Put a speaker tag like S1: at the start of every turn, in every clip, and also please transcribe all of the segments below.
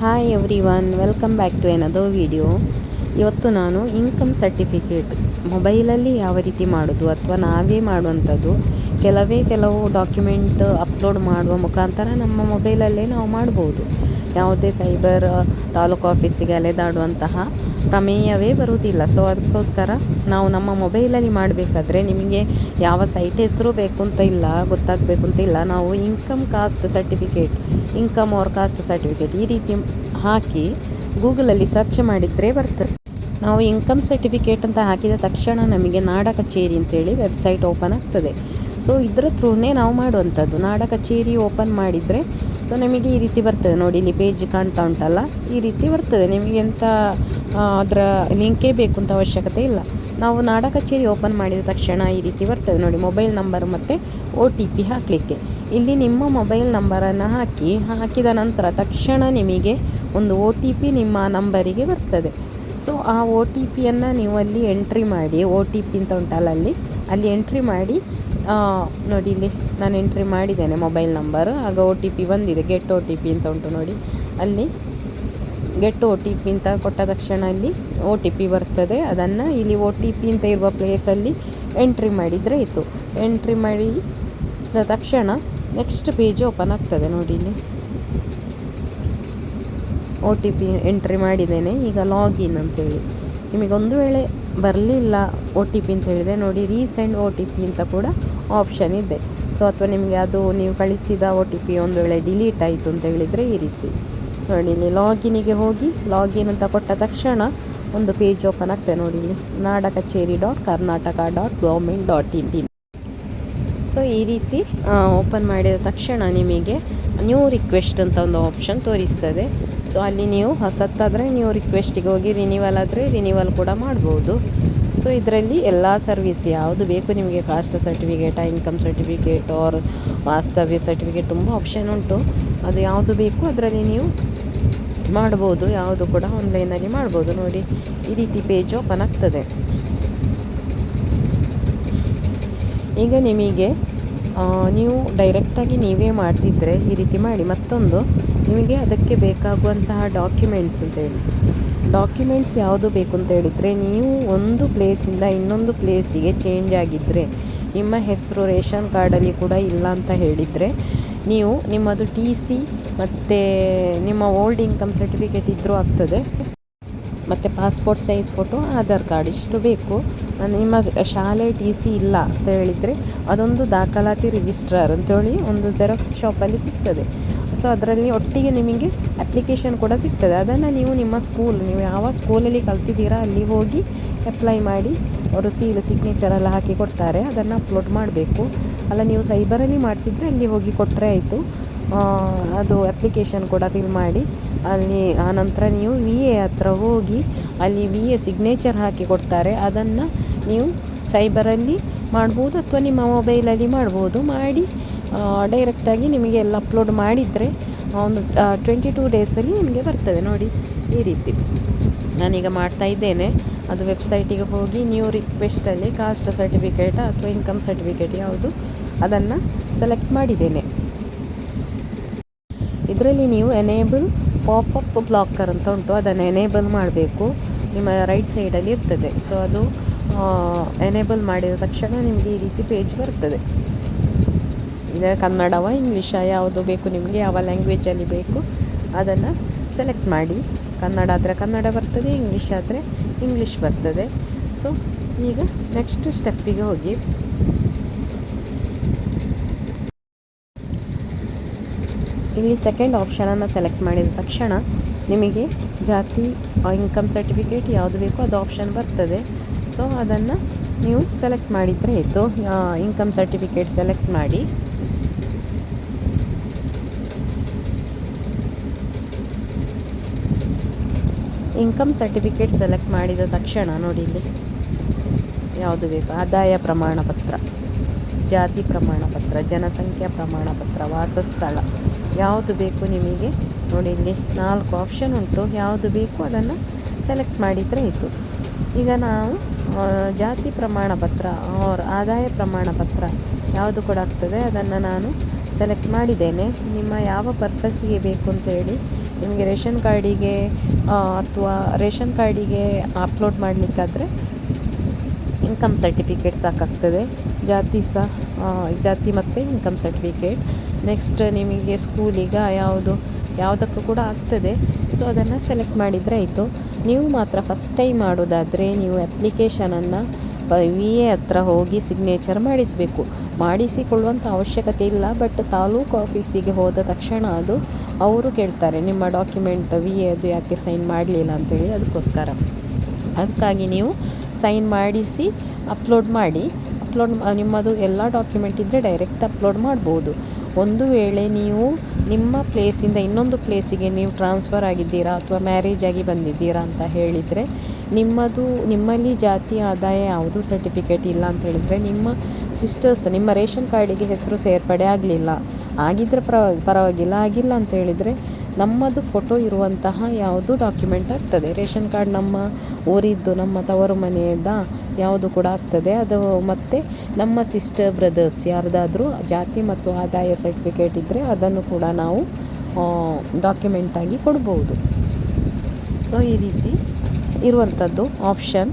S1: Hi everyone welcome back to ಏನದೋ video ಇವತ್ತು ನಾನು income certificate ಮೊಬೈಲಲ್ಲಿ ಯಾವ ರೀತಿ ಮಾಡೋದು ಅಥವಾ ನಾವೇ ಮಾಡುವಂಥದ್ದು, ಕೆಲವೇ ಕೆಲವು ಡಾಕ್ಯುಮೆಂಟ್ ಅಪ್ಲೋಡ್ ಮಾಡುವ ಮುಖಾಂತರ ನಮ್ಮ ಮೊಬೈಲಲ್ಲೇ ನಾವು ಮಾಡ್ಬೋದು. ಯಾವುದೇ ಸೈಬರ್ ತಾಲೂಕು ಆಫೀಸಿಗೆ ಅಲೆದಾಡುವಂತಹ ಪ್ರಮೇಯವೇ ಬರುವುದಿಲ್ಲ. ಸೊ ಅದಕ್ಕೋಸ್ಕರ ನಾವು ನಮ್ಮ ಮೊಬೈಲಲ್ಲಿ ಮಾಡಬೇಕಾದ್ರೆ ನಿಮಗೆ ಯಾವ ಸೈಟ್ ಹೆಸರು ಬೇಕು ಅಂತ ಇಲ್ಲ ಗೊತ್ತಾಗಬೇಕು ಅಂತ ಇಲ್ಲ, ನಾವು income caste certificate income or caste certificate ಈ ರೀತಿ ಹಾಕಿ ಗೂಗಲಲ್ಲಿ ಸರ್ಚ್ ಮಾಡಿದರೆ ಬರ್ತದೆ. ನಾವು ಇನ್ಕಮ್ ಸರ್ಟಿಫಿಕೇಟ್ ಅಂತ ಹಾಕಿದ ತಕ್ಷಣ ನಮಗೆ ನಾಡ ಕಚೇರಿ ಅಂತೇಳಿ ವೆಬ್ಸೈಟ್ ಓಪನ್ ಆಗ್ತದೆ. ಸೊ ಇದರ ಥ್ರೂನೇ ನಾವು ಮಾಡುವಂಥದ್ದು. ನಾಡ ಕಚೇರಿ ಓಪನ್ ಮಾಡಿದರೆ ಸೊ ನಮಗೆ ಈ ರೀತಿ ಬರ್ತದೆ. ನೋಡಿ, ಇಲ್ಲಿ ಪೇಜ್ ಕಾಣ್ತಾ ಉಂಟಲ್ಲ? ಈ ರೀತಿ ಬರ್ತದೆ. ನಿಮಗೆ ಎಂಥ ಅದರ ಲಿಂಕೇ ಬೇಕು ಅಂತ ಅವಶ್ಯಕತೆ ಇಲ್ಲ. ನಾವು ನಾಡ ಕಚೇರಿ ಓಪನ್ ಮಾಡಿದ ತಕ್ಷಣ ಈ ರೀತಿ ಬರ್ತದೆ. ನೋಡಿ ಮೊಬೈಲ್ ನಂಬರ್ ಮತ್ತು ಒ ಟಿ ಪಿ ಹಾಕಲಿಕ್ಕೆ. ಇಲ್ಲಿ ನಿಮ್ಮ ಮೊಬೈಲ್ ನಂಬರನ್ನು ಹಾಕಿ, ಹಾಕಿದ ನಂತರ ತಕ್ಷಣ ನಿಮಗೆ ಒಂದು ಒ ಟಿ ಪಿ ನಿಮ್ಮ ನಂಬರಿಗೆ ಬರ್ತದೆ. ಸೊ ಆ ಒ ಟಿ ಪಿಯನ್ನು ನೀವು ಅಲ್ಲಿ ಎಂಟ್ರಿ ಮಾಡಿ ಒ ಟಿ ಪಿ ಅಂತ ಉಂಟಲ್ಲ ಅಲ್ಲಿ? ಅಲ್ಲಿ ಎಂಟ್ರಿ ಮಾಡಿ ನೋಡಿ ಇಲ್ಲಿ ನಾನು ಎಂಟ್ರಿ ಮಾಡಿದ್ದೇನೆ ಮೊಬೈಲ್ ನಂಬರ್ ಆಗ ಒ ಟಿ ಪಿ ಬಂದಿದೆ. ಗೆಟ್ ಒ ಟಿ ಪಿ ಅಂತ ಉಂಟು ನೋಡಿ. ಅಲ್ಲಿ ಗೆಟ್ ಒ ಟಿ ಪಿ ಅಂತ ಕೊಟ್ಟ ತಕ್ಷಣ ಅಲ್ಲಿ ಒ ಟಿ ಪಿ ಬರ್ತದೆ. ಅದನ್ನು ಇಲ್ಲಿ ಒ ಟಿ ಪಿ ಅಂತ ಇರುವ ಪ್ಲೇಸಲ್ಲಿ ಎಂಟ್ರಿ ಮಾಡಿದರೆ ಇತ್ತು ಎಂಟ್ರಿ ಮಾಡಿ ತಕ್ಷಣ ನೆಕ್ಸ್ಟ್ ಪೇಜ್ ಓಪನ್ ಆಗ್ತದೆ ನೋಡಿ ಇಲ್ಲಿ. ಒ ಟಿ ಪಿ ಎಂಟ್ರಿ ಮಾಡಿದ್ದೇನೆ. ಈಗ ಲಾಗಿನ್ ಅಂತೇಳಿ. ನಿಮಗೆ ಒಂದು ವೇಳೆ ಬರಲಿಲ್ಲ ಒ ಟಿ ಪಿ ಅಂತ ಹೇಳಿದೆ ನೋಡಿ ರೀಸೆಂಡ್ ಒ ಟಿ ಪಿ ಅಂತ ಕೂಡ ಆಪ್ಷನ್ ಇದೆ. ಸೊ, ಅಥವಾ ನಿಮಗೆ ಅದು ನೀವು ಕಳಿಸಿದ ಒ ಟಿ ಪಿ ಒಂದು ವೇಳೆ ಡಿಲೀಟ್ ಆಯಿತು ಅಂತ ಹೇಳಿದರೆ ಈ ರೀತಿ. ನೋಡಿ, ಇಲ್ಲಿ ಲಾಗಿನಿಗೆ ಹೋಗಿ ಲಾಗಿನ್ ಅಂತ ಕೊಟ್ಟ ತಕ್ಷಣ ಒಂದು ಪೇಜ್ ಓಪನ್ ಆಗ್ತದೆ ನೋಡಿ ಇಲ್ಲಿ. Nada Kacheri dot Karnataka dot government dot in. So, ಈ ರೀತಿ ಓಪನ್ ಮಾಡಿದ ತಕ್ಷಣ ನಿಮಗೆ ನ್ಯೂ ರಿಕ್ವೆಸ್ಟ್ ಅಂತ ಒಂದು ಆಪ್ಷನ್ ತೋರಿಸ್ತದೆ. ಸೊ ಅಲ್ಲಿ ನೀವು ಹೊಸತ್ತಾದರೆ ನ್ಯೂ ರಿಕ್ವೆಸ್ಟಿಗೆ ಹೋಗಿ ರಿನಿವಲ್ ಆದರೆ ರಿನಿವಲ್ ಕೂಡ ಮಾಡ್ಬೋದು. ಸೊ ಇದರಲ್ಲಿ ಎಲ್ಲ ಸರ್ವಿಸ್ ಯಾವುದು ಬೇಕು ನಿಮಗೆ caste certificate income certificate or ವಾಸ್ತವ್ಯ ಸರ್ಟಿಫಿಕೇಟ್ ತುಂಬ ಆಪ್ಷನ್ ಉಂಟು. ಅದು ಯಾವುದು ಬೇಕು ಅದರಲ್ಲಿ ನೀವು ಮಾಡ್ಬೋದು. ಯಾವುದು ಕೂಡ ಆನ್ಲೈನಲ್ಲಿ ಮಾಡ್ಬೋದು. ನೋಡಿ, ಈ ರೀತಿ ಪೇಜ್ ಓಪನ್ ಆಗ್ತದೆ. ಈಗ ನಿಮಗೆ ನೀವು ಡೈರೆಕ್ಟಾಗಿ ನೀವೇ ಮಾಡ್ತಿದ್ದರೆ ಈ ರೀತಿ ಮಾಡಿ. ಮತ್ತೊಂದು, ನಿಮಗೆ ಅದಕ್ಕೆ ಬೇಕಾಗುವಂತಹ ಡಾಕ್ಯುಮೆಂಟ್ಸ್ ಅಂತೇಳಿ ಡಾಕ್ಯುಮೆಂಟ್ಸ್ ಯಾವುದು ಬೇಕು ಅಂತ ಹೇಳಿದರೆ, ನೀವು ಒಂದು ಪ್ಲೇಸಿಂದ ಇನ್ನೊಂದು ಪ್ಲೇಸಿಗೆ ಚೇಂಜ್ ಆಗಿದ್ದರೆ ನಿಮ್ಮ ಹೆಸರು, ರೇಷನ್ ಕಾರ್ಡಲ್ಲಿ ಕೂಡ ಇಲ್ಲ ಅಂತ ಹೇಳಿದರೆ, ನೀವು ನಿಮ್ಮದು ಟಿ ಸಿ ಮತ್ತು ನಿಮ್ಮ ಓಲ್ಡ್ ಇನ್ಕಮ್ ಸರ್ಟಿಫಿಕೇಟ್ ಇದ್ದರೂ ಆಗ್ತದೆ. ಮತ್ತು passport size photo Aadhaar card ಇಷ್ಟು ಬೇಕು. ನಿಮ್ಮ ಶಾಲೆ ಟಿ ಸಿ ಇಲ್ಲ ಅಂತ ಹೇಳಿದರೆ ಅದೊಂದು ದಾಖಲಾತಿ ರಿಜಿಸ್ಟ್ರಾರ್ ಅಂತೇಳಿ ಒಂದು ಜೆರಾಕ್ಸ್ ಶಾಪಲ್ಲಿ ಸಿಗ್ತದೆ. ಸೊ ಅದರಲ್ಲಿ ಒಟ್ಟಿಗೆ ನಿಮಗೆ ಅಪ್ಲಿಕೇಶನ್ ಕೂಡ ಸಿಗ್ತದೆ. ಅದನ್ನು ನೀವು ನಿಮ್ಮ ಸ್ಕೂಲ್ ನೀವು ಯಾವ ಸ್ಕೂಲಲ್ಲಿ ಕಲ್ತಿದ್ದೀರಾ ಅಲ್ಲಿ ಹೋಗಿ ಅಪ್ಲೈ ಮಾಡಿ ಅವರು ಸೀಲ್ ಸಿಗ್ನೇಚರ್ ಎಲ್ಲ ಹಾಕಿ ಕೊಡ್ತಾರೆ. ಅದನ್ನು ಅಪ್ಲೋಡ್ ಮಾಡಬೇಕು. ಅಲ್ಲ, ನೀವು ಸೈಬರಲ್ಲಿ ಮಾಡ್ತಿದ್ರೆ ಅಲ್ಲಿ ಹೋಗಿ ಕೊಟ್ಟರೆ ಆಯಿತು. ಅದು ಅಪ್ಲಿಕೇಶನ್ ಕೂಡ ಫಿಲ್ ಮಾಡಿ, ಅಲ್ಲಿ ಆನಂತರ ನೀವು ವಿ ಎ ಹತ್ರ ಹೋಗಿ, ಅಲ್ಲಿ ವಿ ಎ ಸಿಗ್ನೇಚರ್ ಹಾಕಿ ಕೊಡ್ತಾರೆ. ಅದನ್ನು ನೀವು ಸೈಬರಲ್ಲಿ ಮಾಡ್ಬೋದು ಅಥವಾ ನಿಮ್ಮ ಮೊಬೈಲಲ್ಲಿ ಮಾಡ್ಬೋದು. ಮಾಡಿ ಡೈರೆಕ್ಟಾಗಿ ನಿಮಗೆ ಎಲ್ಲ ಅಪ್ಲೋಡ್ ಮಾಡಿದರೆ ಒಂದು ಟ್ವೆಂಟಿ ಟೂ ಡೇಸಲ್ಲಿ ನಿಮಗೆ ಬರ್ತದೆ. ನೋಡಿ, ಈ ರೀತಿ. ನಾನೀಗ ಮಾಡ್ತಾ ಇದ್ದೇನೆ. ಅದು ವೆಬ್ಸೈಟಿಗೆ ಹೋಗಿ ನ್ಯೂ ರಿಕ್ವೆಸ್ಟಲ್ಲಿ ಕಾಸ್ಟ್ ಸರ್ಟಿಫಿಕೇಟ್ ಅಥವಾ ಇನ್ಕಮ್ ಸರ್ಟಿಫಿಕೇಟ್ ಯಾವುದು, ಅದನ್ನು ಸೆಲೆಕ್ಟ್ ಮಾಡಿದ್ದೇನೆ. ಇದರಲ್ಲಿ ನೀವು ಎನೇಬಲ್ ಪಾಪಪ್ ಬ್ಲಾಕರ್ ಅಂತ ಉಂಟು, ಅದನ್ನು ಎನೇಬಲ್ ಮಾಡಬೇಕು. ನಿಮ್ಮ ರೈಟ್ ಸೈಡಲ್ಲಿ ಇರ್ತದೆ. ಸೊ ಅದು ಎನೇಬಲ್ ಮಾಡಿದ ತಕ್ಷಣ ನಿಮಗೆ ಈ ರೀತಿ ಪೇಜ್ ಬರ್ತದೆ. ಇದು ಕನ್ನಡವ, ಇಂಗ್ಲೀಷ ಯಾವುದು ಬೇಕು ನಿಮಗೆ, ಯಾವ ಲ್ಯಾಂಗ್ವೇಜಲ್ಲಿ ಬೇಕು, ಅದನ್ನು ಸೆಲೆಕ್ಟ್ ಮಾಡಿ. ಕನ್ನಡ ಆದರೆ ಕನ್ನಡ ಬರ್ತದೆ, ಇಂಗ್ಲೀಷ್ ಆದರೆ ಇಂಗ್ಲೀಷ್ ಬರ್ತದೆ. ಸೊ ಈಗ ನೆಕ್ಸ್ಟ್ ಸ್ಟೆಪ್ಪಿಗೆ ಹೋಗಿ. ಇಲ್ಲಿ ಸೆಕೆಂಡ್ ಆಪ್ಷನನ್ನು ಸೆಲೆಕ್ಟ್ ಮಾಡಿದ ತಕ್ಷಣ ನಿಮಗೆ ಜಾತಿ ಇನ್ಕಮ್ ಸರ್ಟಿಫಿಕೇಟ್ ಯಾವುದು ಬೇಕೋ ಅದು ಆಪ್ಷನ್ ಬರ್ತದೆ. ಸೊ ಅದನ್ನು ನೀವು ಸೆಲೆಕ್ಟ್ ಮಾಡಿದರೆ ಆಯಿತು. ಇನ್ಕಮ್ ಸರ್ಟಿಫಿಕೇಟ್ ಸೆಲೆಕ್ಟ್ ಮಾಡಿ. ಇನ್ಕಮ್ ಸರ್ಟಿಫಿಕೇಟ್ ಸೆಲೆಕ್ಟ್ ಮಾಡಿದ ತಕ್ಷಣ ನೋಡಿ ಇಲ್ಲಿ. ಯಾವುದು ಬೇಕು? ಆದಾಯ ಪ್ರಮಾಣ ಪತ್ರ, ಜಾತಿ ಪ್ರಮಾಣ ಪತ್ರ, ಜನಸಂಖ್ಯಾ ಪ್ರಮಾಣ ಪತ್ರ, ವಾಸಸ್ಥಳ. ಯಾವುದು ಬೇಕು ನಿಮಗೆ? ನೋಡಿ, ಇಲ್ಲಿ ನಾಲ್ಕು ಆಪ್ಷನ್ ಉಂಟು. ಯಾವುದು ಬೇಕು ಅದನ್ನು ಸೆಲೆಕ್ಟ್ ಮಾಡಿದರೆ ಇತ್ತು ಈಗ ನಾವು ಜಾತಿ ಪ್ರಮಾಣ ಪತ್ರ ಆರ್ ಆದಾಯ ಪ್ರಮಾಣ ಪತ್ರ ಯಾವುದು ಕೂಡ ಆಗ್ತದೆ, ಅದನ್ನು ನಾನು ಸೆಲೆಕ್ಟ್ ಮಾಡಿದ್ದೇನೆ. ನಿಮ್ಮ ಯಾವ ಪರ್ಪಸ್ಸಿಗೆ ಬೇಕು ಅಂತೇಳಿ ನಿಮಗೆ ರೇಷನ್ ಕಾರ್ಡಿಗೆ ಅಥವಾ ರೇಷನ್ ಕಾರ್ಡಿಗೆ ಅಪ್ಲೋಡ್ ಮಾಡಲಿಕ್ಕಾದರೆ ಇನ್ಕಮ್ ಸರ್ಟಿಫಿಕೇಟ್ ಸಾಕಾಗ್ತದೆ. ಜಾತಿ ಸಹ ಜಾತಿ ಮತ್ತು ಇನ್ಕಮ್ ಸರ್ಟಿಫಿಕೇಟ್ ನೆಕ್ಸ್ಟ್ ನಿಮಗೆ ಸ್ಕೂಲಿಗ ಯಾವುದು, ಯಾವುದಕ್ಕೂ ಕೂಡ ಆಗ್ತದೆ. ಸೊ ಅದನ್ನು ಸೆಲೆಕ್ಟ್ ಮಾಡಿದರೆ ಆಯಿತು. ನೀವು ಮಾತ್ರ ಫಸ್ಟ್ ಟೈಮ್ ಮಾಡೋದಾದರೆ ನೀವು ಅಪ್ಲಿಕೇಶನನ್ನು ವಿ ಎ ಹತ್ರ ಹೋಗಿ ಸಿಗ್ನೇಚರ್ ಮಾಡಿಸಬೇಕು. ಮಾಡಿಸಿಕೊಳ್ಳುವಂಥ ಅವಶ್ಯಕತೆ ಇಲ್ಲ ಬಟ್ ತಾಲೂಕು ಆಫೀಸಿಗೆ ಹೋದ ತಕ್ಷಣ ಅದು ಅವರು ಕೇಳ್ತಾರೆ, ನಿಮ್ಮ ಡಾಕ್ಯುಮೆಂಟ್ ವಿ ಎದು ಯಾಕೆ ಸೈನ್ ಮಾಡಲಿಲ್ಲ? ಅಂತೇಳಿ ಅದಕ್ಕೋಸ್ಕರ. ಅದಕ್ಕಾಗಿ ನೀವು ಸೈನ್ ಮಾಡಿಸಿ ಅಪ್ಲೋಡ್ ಮಾಡಿ. ಅಪ್ಲೋಡ್ ನಿಮ್ಮದು ಎಲ್ಲ ಡಾಕ್ಯುಮೆಂಟ್ ಇದ್ದರೆ ಡೈರೆಕ್ಟ್ ಅಪ್ಲೋಡ್ ಮಾಡ್ಬೋದು. ಒಂದು ವೇಳೆ ನೀವು ನಿಮ್ಮ ಪ್ಲೇಸಿಂದ ಇನ್ನೊಂದು ಪ್ಲೇಸಿಗೆ ನೀವು ಟ್ರಾನ್ಸ್ಫರ್ ಆಗಿದ್ದೀರಾ ಅಥವಾ ಮ್ಯಾರೇಜ್ ಆಗಿ ಬಂದಿದ್ದೀರಾ ಅಂತ ಹೇಳಿದರೆ, ನಿಮ್ಮದು, ನಿಮ್ಮಲ್ಲಿ ಜಾತಿ, ಆದಾಯ ಯಾವುದೂ ಸರ್ಟಿಫಿಕೇಟ್ ಇಲ್ಲ ಅಂತ ಹೇಳಿದರೆ ನಿಮ್ಮ ಸಿಸ್ಟರ್ಸ್ ನಿಮ್ಮ ರೇಷನ್ ಕಾರ್ಡಿಗೆ ಹೆಸರು ಸೇರ್ಪಡೆ ಆಗಲಿಲ್ಲ. ಆಗಿದ್ದರೆ ಪರವಾಗಿ ಪರವಾಗಿಲ್ಲ, ಆಗಿಲ್ಲ ಅಂತ ಹೇಳಿದರೆ ನಮ್ಮದು ಫೋಟೋ ಇರುವಂತಹ ಯಾವುದು ಡಾಕ್ಯುಮೆಂಟ್ ಆಗ್ತದೆ. ರೇಷನ್ ಕಾರ್ಡ್ ನಮ್ಮ ಊರಿದ್ದು, ನಮ್ಮ ತವರು ಮನೆಯದ ಯಾವುದು ಕೂಡ ಆಗ್ತದೆ. ಅದು ಮತ್ತು ನಮ್ಮ ಸಿಸ್ಟರ್ ಬ್ರದರ್ಸ್ ಯಾರದಾದರೂ ಜಾತಿ ಮತ್ತು ಆದಾಯ ಸರ್ಟಿಫಿಕೇಟ್ ಇದ್ದರೆ ಅದನ್ನು ಕೂಡ ನಾವು ಡಾಕ್ಯುಮೆಂಟಾಗಿ ಕೊಡ್ಬೋದು. ಸೊ ಈ ರೀತಿ ಇರುವಂಥದ್ದು ಆಪ್ಷನ್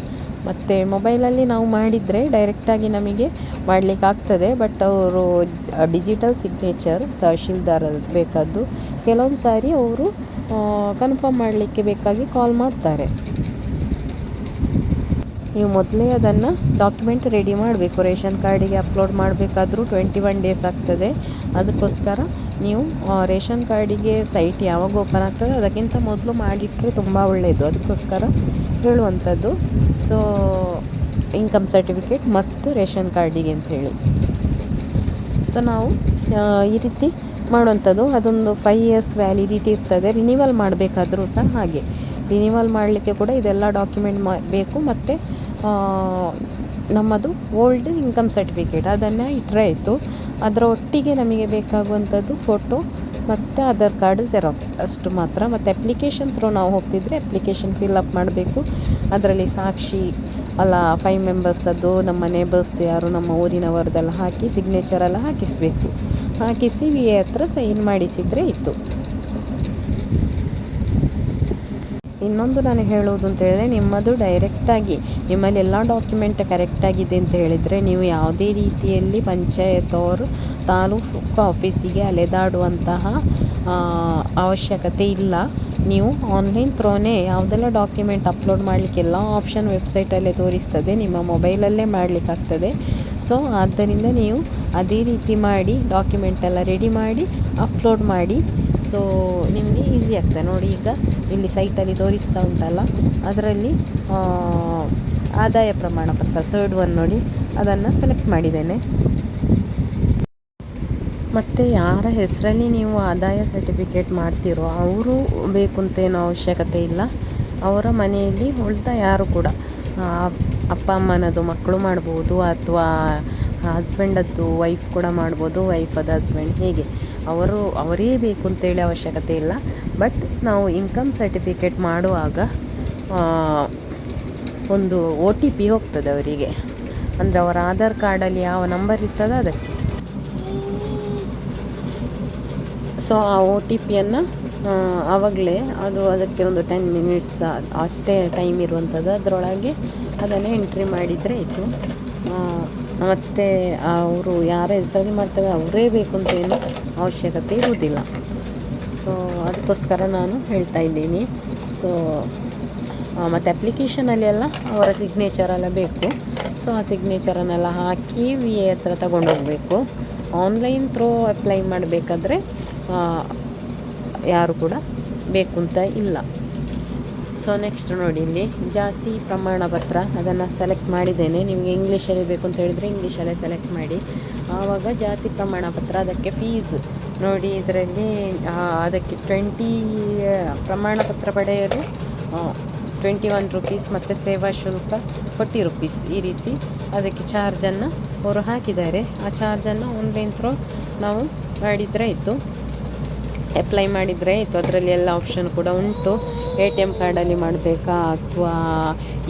S1: ಮತ್ತು ಮೊಬೈಲಲ್ಲಿ ನಾವು ಮಾಡಿದರೆ ಡೈರೆಕ್ಟಾಗಿ ನಮಗೆ ಮಾಡಲಿಕ್ಕಾಗ್ತದೆ. ಬಟ್ ಅವರು ಡಿಜಿಟಲ್ ಸಿಗ್ನೇಚರ್ ತಹಶೀಲ್ದಾರ್ ಬೇಕಾದ್ದು, ಕೆಲವೊಂದು ಸಾರಿ ಅವರು ಕನ್ಫರ್ಮ್ ಮಾಡಲಿಕ್ಕೆ ಬೇಕಾಗಿ ಕಾಲ್ ಮಾಡ್ತಾರೆ. ನೀವು ಮೊದಲೇ ಅದನ್ನು ಡಾಕ್ಯುಮೆಂಟ್ ರೆಡಿ ಮಾಡಬೇಕು. ರೇಷನ್ ಕಾರ್ಡಿಗೆ ಅಪ್ಲೋಡ್ ಮಾಡಬೇಕಾದ್ರೂ ಟ್ವೆಂಟಿ ಒನ್ ಡೇಸ್ ಆಗ್ತದೆ. ಅದಕ್ಕೋಸ್ಕರ ನೀವು ರೇಷನ್ ಕಾರ್ಡಿಗೆ ಸೈಟ್ ಯಾವಾಗ ಓಪನ್ ಆಗ್ತದೆ ಅದಕ್ಕಿಂತ ಮೊದಲು ಮಾಡಿಟ್ಟರೆ ತುಂಬ ಒಳ್ಳೆಯದು ಅದಕ್ಕೋಸ್ಕರ ಹೇಳುವಂಥದ್ದು. So income certificate must ration ಕಾರ್ಡಿಗೆ ಅಂಥೇಳಿ ಸೊ ನಾವು ಈ ರೀತಿ ಮಾಡುವಂಥದ್ದು. ಅದೊಂದು ಫೈವ್ ಇಯರ್ಸ್ ವ್ಯಾಲಿಡಿಟಿ ಇರ್ತದೆ. ರಿನಿವಲ್ ಮಾಡಬೇಕಾದ್ರೂ ಸಹ ಹಾಗೆ. ರಿನಿವಲ್ ಮಾಡಲಿಕ್ಕೆ ಕೂಡ ಇದೆಲ್ಲ ಡಾಕ್ಯುಮೆಂಟ್ ಮಾ, ಬೇಕು. ಮತ್ತು ನಮ್ಮದು ಓಲ್ಡ್ ಇನ್ಕಮ್ ಸರ್ಟಿಫಿಕೇಟ್ ಅದನ್ನು ಇಟ್ಟರೆ ಆಯಿತು. ಅದರ ಒಟ್ಟಿಗೆ ನಮಗೆ ಬೇಕಾಗುವಂಥದ್ದು ಫೋಟೋ ಮತ್ತು ಆಧಾರ್ ಕಾರ್ಡ್ ಜೆರಾಕ್ಸ್ ಅಷ್ಟು ಮಾತ್ರ. ಮತ್ತು ಅಪ್ಲಿಕೇಶನ್ ಥ್ರೂ ನಾವು ಹೋಗ್ತಿದ್ರೆ ಅಪ್ಲಿಕೇಶನ್ ಫಿಲ್ ಮಾಡಬೇಕು. ಅದರಲ್ಲಿ ಸಾಕ್ಷಿ, ಅಲ್ಲ ಫೈವ್ ಮೆಂಬರ್ಸದ್ದು ನಮ್ಮ ನೇಬರ್ಸ್ ಯಾರು, ನಮ್ಮ ಊರಿನವರದೆಲ್ಲ ಹಾಕಿ ಸಿಗ್ನೇಚರೆಲ್ಲ ಹಾಕಿಸಬೇಕು. ಹಾಕಿಸಿ ವಿ ಎ ಹತ್ರ ಸೈನ್ ಮಾಡಿಸಿದರೆ ಇತ್ತು. ಇನ್ನೊಂದು ನಾನು ಹೇಳೋದು ಅಂತ ಹೇಳಿದ್ರೆ ನಿಮ್ಮದು ಡೈರೆಕ್ಟಾಗಿ ನಿಮ್ಮಲ್ಲಿ ಎಲ್ಲ ಡಾಕ್ಯುಮೆಂಟ್ ಕರೆಕ್ಟಾಗಿದೆ ಅಂತ ಹೇಳಿದರೆ ನೀವು ಯಾವುದೇ ರೀತಿಯಲ್ಲಿ ಪಂಚಾಯತ್ ಅವರು ತಾಲೂಕು ಆಫೀಸಿಗೆ ಅಲೆದಾಡುವಂತಹ ಅವಶ್ಯಕತೆ ಇಲ್ಲ. ನೀವು ಆನ್ಲೈನ್ ಥ್ರೋನೇ ಯಾವುದೆಲ್ಲ ಡಾಕ್ಯುಮೆಂಟ್ ಅಪ್ಲೋಡ್ ಮಾಡಲಿಕ್ಕೆ ಎಲ್ಲ ಆಪ್ಷನ್ ವೆಬ್ಸೈಟಲ್ಲೇ ತೋರಿಸ್ತದೆ, ನಿಮ್ಮ ಮೊಬೈಲಲ್ಲೇ ಮಾಡಲಿಕ್ಕಾಗ್ತದೆ. ಸೊ ಆದ್ದರಿಂದ ನೀವು ಅದೇ ರೀತಿ ಮಾಡಿ ಡಾಕ್ಯುಮೆಂಟ್ ಎಲ್ಲ ರೆಡಿ ಮಾಡಿ ಅಪ್ಲೋಡ್ ಮಾಡಿ. ಸೊ ನಿಮಗೆ ಈಸಿ ಆಗ್ತದೆ ನೋಡಿ ಈಗ. ಇಲ್ಲಿ ಸೈಟಲ್ಲಿ ತೋರಿಸ್ತಾ ಉಂಟಲ್ಲ. ಅದರಲ್ಲಿ ಆದಾಯ ಪ್ರಮಾಣ ಪತ್ರ ಥರ್ಡ್ ಒನ್ ನೋಡಿ. ಅದನ್ನು ಸೆಲೆಕ್ಟ್ ಮಾಡಿದ್ದೇನೆ. ಮತ್ತು ಯಾರ ಹೆಸರಲ್ಲಿ ನೀವು ಆದಾಯ ಸರ್ಟಿಫಿಕೇಟ್ ಮಾಡ್ತೀರೋ, ಅವರು ಬೇಕು ಅಂತ ಏನೋ ಅವಶ್ಯಕತೆ ಇಲ್ಲ. ಅವರ ಮನೆಯಲ್ಲಿ ಉಳಿದ ಯಾರು ಕೂಡ ಅಪ್ಪ ಅಮ್ಮನದು, ಮಕ್ಕಳು ಮಾಡ್ಬೋದು ಅಥವಾ ಹಸ್ಬೆಂಡದ್ದು ವೈಫ್ ಕೂಡ ಮಾಡ್ಬೋದು ವೈಫದ ಹಸ್ಬೆಂಡ್ ಹೀಗೆ? ಅವರು, ಅವರೇ ಬೇಕು ಅಂತೇಳಿ ಅವಶ್ಯಕತೆ ಇಲ್ಲ. ಬಟ್ ನಾವು ಇನ್ಕಮ್ ಸರ್ಟಿಫಿಕೇಟ್ ಮಾಡುವಾಗ ಒಂದು ಒ ಟಿ ಪಿ ಹೋಗ್ತದೆ ಅವರಿಗೆ. ಅಂದರೆ ಅವರ ಆಧಾರ್ ಕಾರ್ಡಲ್ಲಿ ಯಾವ ನಂಬರ್ ಇರ್ತದೆ ಅದಕ್ಕೆ. ಸೊ ಆ ಒ ಟಿ ಪಿಯನ್ನು ಆವಾಗಲೇ ಅದು ಅದಕ್ಕೆ ಒಂದು ಟೆನ್ ಮಿನಿಟ್ಸ್ ಅಷ್ಟೇ ಟೈಮ್ ಇರುವಂಥದ್ದು ಅದರೊಳಗೆ ಅದನ್ನೇ ಎಂಟ್ರಿ ಮಾಡಿದರೆ ಆಯಿತು. ಮತ್ತು ಅವರು ಯಾರ ಹೆಸರಲ್ಲಿ ಮಾಡ್ತೇವೆ ಅವರೇ ಬೇಕು ಅಂತ ಏನು ಅವಶ್ಯಕತೆ ಇರುವುದಿಲ್ಲ. ಸೊ ಅದಕ್ಕೋಸ್ಕರ ನಾನು ಹೇಳ್ತಾ ಇದ್ದೀನಿ. ಸೊ ಮತ್ತು ಅಪ್ಲಿಕೇಶನಲ್ಲಿ ಎಲ್ಲ ಅವರ ಸಿಗ್ನೇಚರೆಲ್ಲ ಬೇಕು. ಸೊ ಆ ಸಿಗ್ನೇಚರನ್ನೆಲ್ಲ ಹಾಕಿ ವಿ ಎ ಹತ್ರ ತಗೊಂಡೋಗಬೇಕು. ಆನ್ಲೈನ್ ಥ್ರೂ ಅಪ್ಲೈ ಮಾಡಬೇಕಾದ್ರೆ ಯಾರು ಕೂಡ ಬೇಕು ಅಂತ ಇಲ್ಲ. ಸೊ ನೆಕ್ಸ್ಟ್ ನೋಡಿ ಇಲ್ಲಿ, ಜಾತಿ ಪ್ರಮಾಣ ಪತ್ರ, ಅದನ್ನು ಸೆಲೆಕ್ಟ್ ಮಾಡಿದ್ದೇನೆ. ನಿಮಗೆ ಇಂಗ್ಲೀಷಲ್ಲಿ ಬೇಕು ಅಂತ ಹೇಳಿದರೆ ಇಂಗ್ಲೀಷಲ್ಲೇ ಸೆಲೆಕ್ಟ್ ಮಾಡಿ. ಆವಾಗ ಜಾತಿ ಪ್ರಮಾಣ ಪತ್ರ, ಅದಕ್ಕೆ ಫೀಸ್ ನೋಡಿ, ಇದರಲ್ಲಿ ಅದಕ್ಕೆ ಟ್ವೆಂಟಿ ಪ್ರಮಾಣ ಪತ್ರ ಪಡೆಯಲು ಟ್ವೆಂಟಿ ಒನ್ ರುಪೀಸ್ ಮತ್ತು ಸೇವಾ ಶುಲ್ಕ ಫೋರ್ಟಿ ರುಪೀಸ್ ಈ ರೀತಿ ಅದಕ್ಕೆ ಚಾರ್ಜನ್ನು ಅವರು ಹಾಕಿದ್ದಾರೆ. ಆ ಚಾರ್ಜನ್ನು ಆನ್ಲೈನ್ ಥ್ರೂ ನಾವು ಮಾಡಿದರೆ ಆಯಿತು. ಅಪ್ಲೈ ಮಾಡಿದರೆ ಇತ್ತು. ಅದರಲ್ಲಿ ಎಲ್ಲ ಆಪ್ಷನ್ ಕೂಡ ಉಂಟು. ಎ ಟಿ ಎಂ ಕಾರ್ಡಲ್ಲಿ ಮಾಡಬೇಕಾ ಅಥವಾ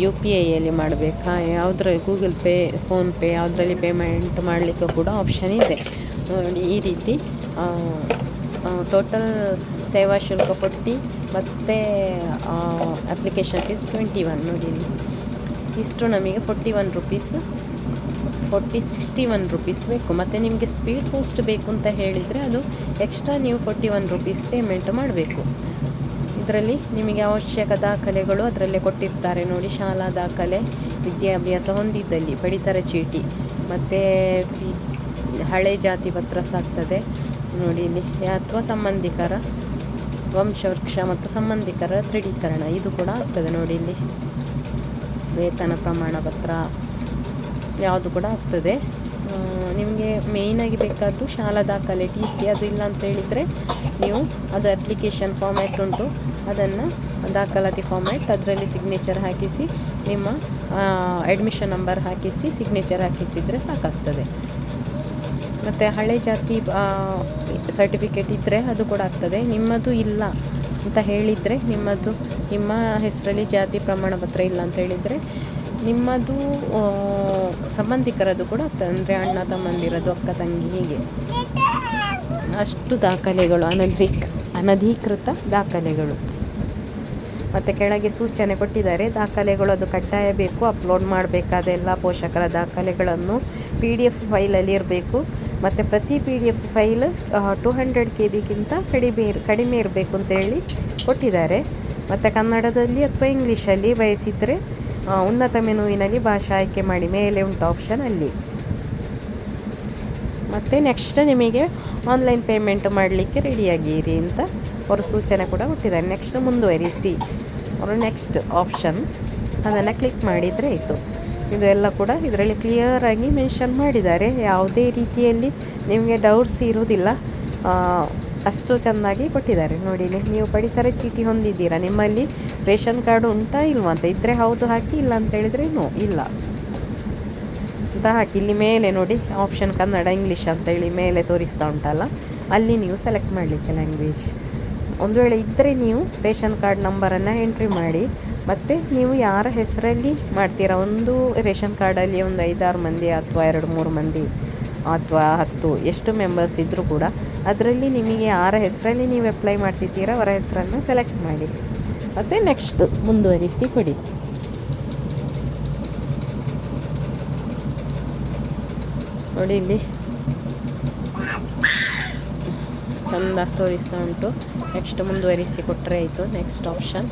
S1: ಯು ಪಿ ಐಯಲ್ಲಿ ಮಾಡಬೇಕಾ? ಯಾವುದ್ರಲ್ಲಿ ಗೂಗಲ್ ಪೇ ಫೋನ್ಪೇ ಯಾವುದರಲ್ಲಿ ಪೇಮೆಂಟ್ ಮಾಡಲಿಕ್ಕೂ ಕೂಡ ಆಪ್ಷನ್ ಇದೆ. ನೋಡಿ, ಈ ರೀತಿ ಟೋಟಲ್ ಸೇವಾ ಶುಲ್ಕ ಕೊಟ್ಟು ಮತ್ತು ಅಪ್ಲಿಕೇಶನ್ ಫೀಸ್ ಟ್ವೆಂಟಿ ಒನ್ ನೋಡಿ ಇಷ್ಟು ನಮಗೆ forty one rupees forty sixty one rupees ಬೇಕು. ಮತ್ತು ನಿಮಗೆ ಸ್ಪೀಡ್ ಪೋಸ್ಟ್ ಬೇಕು ಅಂತ ಹೇಳಿದರೆ ಅದು ಎಕ್ಸ್ಟ್ರಾ ನೀವು ಫೋರ್ಟಿ ಒನ್ ರುಪೀಸ್ ಪೇಮೆಂಟ್ ಮಾಡಬೇಕು. ಇದರಲ್ಲಿ ನಿಮಗೆ ಅವಶ್ಯಕ ದಾಖಲೆಗಳು ಅದರಲ್ಲೇ ಕೊಟ್ಟಿರ್ತಾರೆ. ನೋಡಿ, ಶಾಲಾ ದಾಖಲೆ ವಿದ್ಯಾಭ್ಯಾಸ ಹೊಂದಿದ್ದಲ್ಲಿ, ಪಡಿತರ ಚೀಟಿ, ಮತ್ತು ಹಳೆ ಜಾತಿ ಪತ್ರ ಸಾಕ್ತದೆ ನೋಡಿ, ಇಲ್ಲಿ ಅಥವಾ ಸಂಬಂಧಿಕರ ವಂಶವೃಕ್ಷ ಮತ್ತು ಸಂಬಂಧಿಕರ ದೃಢೀಕರಣ, ಇದು ಕೂಡ ಆಗ್ತದೆ. ನೋಡಿ, ಇಲ್ಲಿ ವೇತನ ಪ್ರಮಾಣ ಪತ್ರ ಯಾವುದು ಕೂಡ ಆಗ್ತದೆ. ನಿಮಗೆ ಮೇಯ್ನಾಗಿ ಬೇಕಾದ್ದು ಶಾಲಾ ದಾಖಲೆ ಟಿ ಸಿ ಅದು ಇಲ್ಲ ಅಂತ ಹೇಳಿದರೆ ನೀವು ಅದು ಅಪ್ಲಿಕೇಶನ್ ಫಾರ್ಮ್ಯಾಟ್ ಉಂಟು. ಅದನ್ನು ದಾಖಲಾತಿ ಫಾರ್ಮ್ಯಾಟ್ ಅದರಲ್ಲಿ ಸಿಗ್ನೇಚರ್ ಹಾಕಿಸಿ, ನಿಮ್ಮ ಅಡ್ಮಿಷನ್ ನಂಬರ್ ಹಾಕಿಸಿ ಸಿಗ್ನೇಚರ್ ಹಾಕಿಸಿದರೆ ಸಾಕಾಗ್ತದೆ. ಮತ್ತು ಹಳೆ ಜಾತಿ ಸರ್ಟಿಫಿಕೇಟ್ ಇದ್ದರೆ ಅದು ಕೂಡ ಆಗ್ತದೆ. ನಿಮ್ಮದು ಇಲ್ಲ ಅಂತ ಹೇಳಿದರೆ, ನಿಮ್ಮದು, ನಿಮ್ಮ ಹೆಸರಲ್ಲಿ ಜಾತಿ ಪ್ರಮಾಣ ಪತ್ರ ಇಲ್ಲ ಅಂತ ಹೇಳಿದರೆ ನಿಮ್ಮದು ಸಂಬಂಧಿಕರದ್ದು ಕೂಡ ಅಂದರೆ ಅಣ್ಣ ತಮ್ಮಂದಿರದು ಅಕ್ಕ, ತಂಗಿ ಹೀಗೆ? ಅಷ್ಟು ದಾಖಲೆಗಳು ಅನಧಿಕ್ ಅನಧಿಕೃತ ದಾಖಲೆಗಳು. ಮತ್ತು ಕೆಳಗೆ ಸೂಚನೆ ಕೊಟ್ಟಿದ್ದಾರೆ, ದಾಖಲೆಗಳು ಅದು ಕಡ್ಡಾಯ ಬೇಕು, ಅಪ್ಲೋಡ್ ಮಾಡಬೇಕಾದ ಎಲ್ಲ ಪೋಷಕರ ದಾಖಲೆಗಳನ್ನು ಪಿ ಡಿ ಎಫ್ ಫೈಲಲ್ಲಿ ಇರಬೇಕು. ಮತ್ತು ಪ್ರತಿ P D F file two hundred K ಬಿಗಿಂತ ಕಡಿಮೆ ಕಡಿಮೆ ಇರಬೇಕು ಅಂತೇಳಿ ಕೊಟ್ಟಿದ್ದಾರೆ. ಮತ್ತು ಕನ್ನಡದಲ್ಲಿ ಅಥವಾ ಇಂಗ್ಲೀಷಲ್ಲಿ ಬಯಸಿದರೆ ಉನ್ನತ ಮೆನುವಿನಲ್ಲಿ ಭಾಷೆ ಆಯ್ಕೆ ಮಾಡಿ ಮೇಲೆ ಉಂಟು ಆಪ್ಷನ್ ಅಲ್ಲಿ. ಮತ್ತು ನೆಕ್ಸ್ಟ್ ನಿಮಗೆ ಆನ್ಲೈನ್ ಪೇಮೆಂಟ್ ಮಾಡಲಿಕ್ಕೆ ರೆಡಿಯಾಗಿರಿ ಅಂತ ಅವರು ಸೂಚನೆ ಕೂಡ ಕೊಟ್ಟಿದ್ದಾರೆ. ನೆಕ್ಸ್ಟ್ ಮುಂದುವರಿಸಿ. ಅವರು ನೆಕ್ಸ್ಟ್ ಆಪ್ಷನ್ ಅದನ್ನು ಕ್ಲಿಕ್ ಮಾಡಿದರೆ ಆಯಿತು. ಇದೆಲ್ಲ ಕೂಡ ಇದರಲ್ಲಿ ಕ್ಲಿಯರಾಗಿ ಮೆನ್ಷನ್ ಮಾಡಿದ್ದಾರೆ. ಯಾವುದೇ ರೀತಿಯಲ್ಲಿ ನಿಮಗೆ ಡೌಟ್ಸ್ ಇರುವುದಿಲ್ಲ. ಅಷ್ಟು ಚೆಂದಾಗಿ ಕೊಟ್ಟಿದ್ದಾರೆ. ನೋಡಿ ನೀವು ಪಡಿತರ ಚೀಟಿ ಹೊಂದಿದ್ದೀರಾ? ನಿಮ್ಮಲ್ಲಿ ರೇಷನ್ ಕಾರ್ಡ್ ಉಂಟಾ ಇಲ್ವಾ ಅಂತ ಇದ್ದರೆ ಹೌದು ಹಾಕಿ, ಇಲ್ಲ ಅಂತ ಹೇಳಿದರೆ ನೋ ಇಲ್ಲ. ಅಂತ ಹಾಕಿ, ಇಲ್ಲಿ ಮೇಲೆ ನೋಡಿ ಆಪ್ಷನ್ ಕನ್ನಡ ಇಂಗ್ಲೀಷ್ ಅಂತ ಹೇಳಿ ಮೇಲೆ ತೋರಿಸ್ತಾ ಉಂಟಲ್ಲ? ಅಲ್ಲಿ ನೀವು ಸೆಲೆಕ್ಟ್ ಮಾಡಲಿಕ್ಕೆ ಲ್ಯಾಂಗ್ವೇಜ್ ಒಂದು ವೇಳೆ ಇದ್ದರೆ ನೀವು ರೇಷನ್ ಕಾರ್ಡ್ ನಂಬರನ್ನು ಎಂಟ್ರಿ ಮಾಡಿ, ಮತ್ತು ನೀವು ಯಾರ ಹೆಸರಲ್ಲಿ ಮಾಡ್ತೀರಾ? ಒಂದು ರೇಷನ್ ಕಾರ್ಡಲ್ಲಿ ಒಂದು ಐದಾರು ಮಂದಿ ಅಥವಾ ಎರಡು ಮೂರು ಮಂದಿ ಅಥವಾ ಹತ್ತು, ಎಷ್ಟು ಮೆಂಬರ್ಸ್ ಇದ್ದರೂ ಕೂಡ ಅದರಲ್ಲಿ ನಿಮಗೆ ಆರ ಹೆಸರಲ್ಲಿ ನೀವು ಅಪ್ಲೈ ಮಾಡ್ತಿದ್ದೀರಾ ಅವರ ಹೆಸರನ್ನು ಸೆಲೆಕ್ಟ್ ಮಾಡಿ. ಮತ್ತು ನೆಕ್ಸ್ಟ್ ಮುಂದುವರಿಸಿ ಕೊಡಿ. ನೋಡಿ ಇಲ್ಲಿ. ಚಂದ ತೋರಿಸ್ತಾ ಉಂಟು. ನೆಕ್ಸ್ಟ್ ಮುಂದುವರಿಸಿ ಕೊಟ್ಟರೆ ಆಯಿತು ನೆಕ್ಸ್ಟ್ ಆಪ್ಷನ್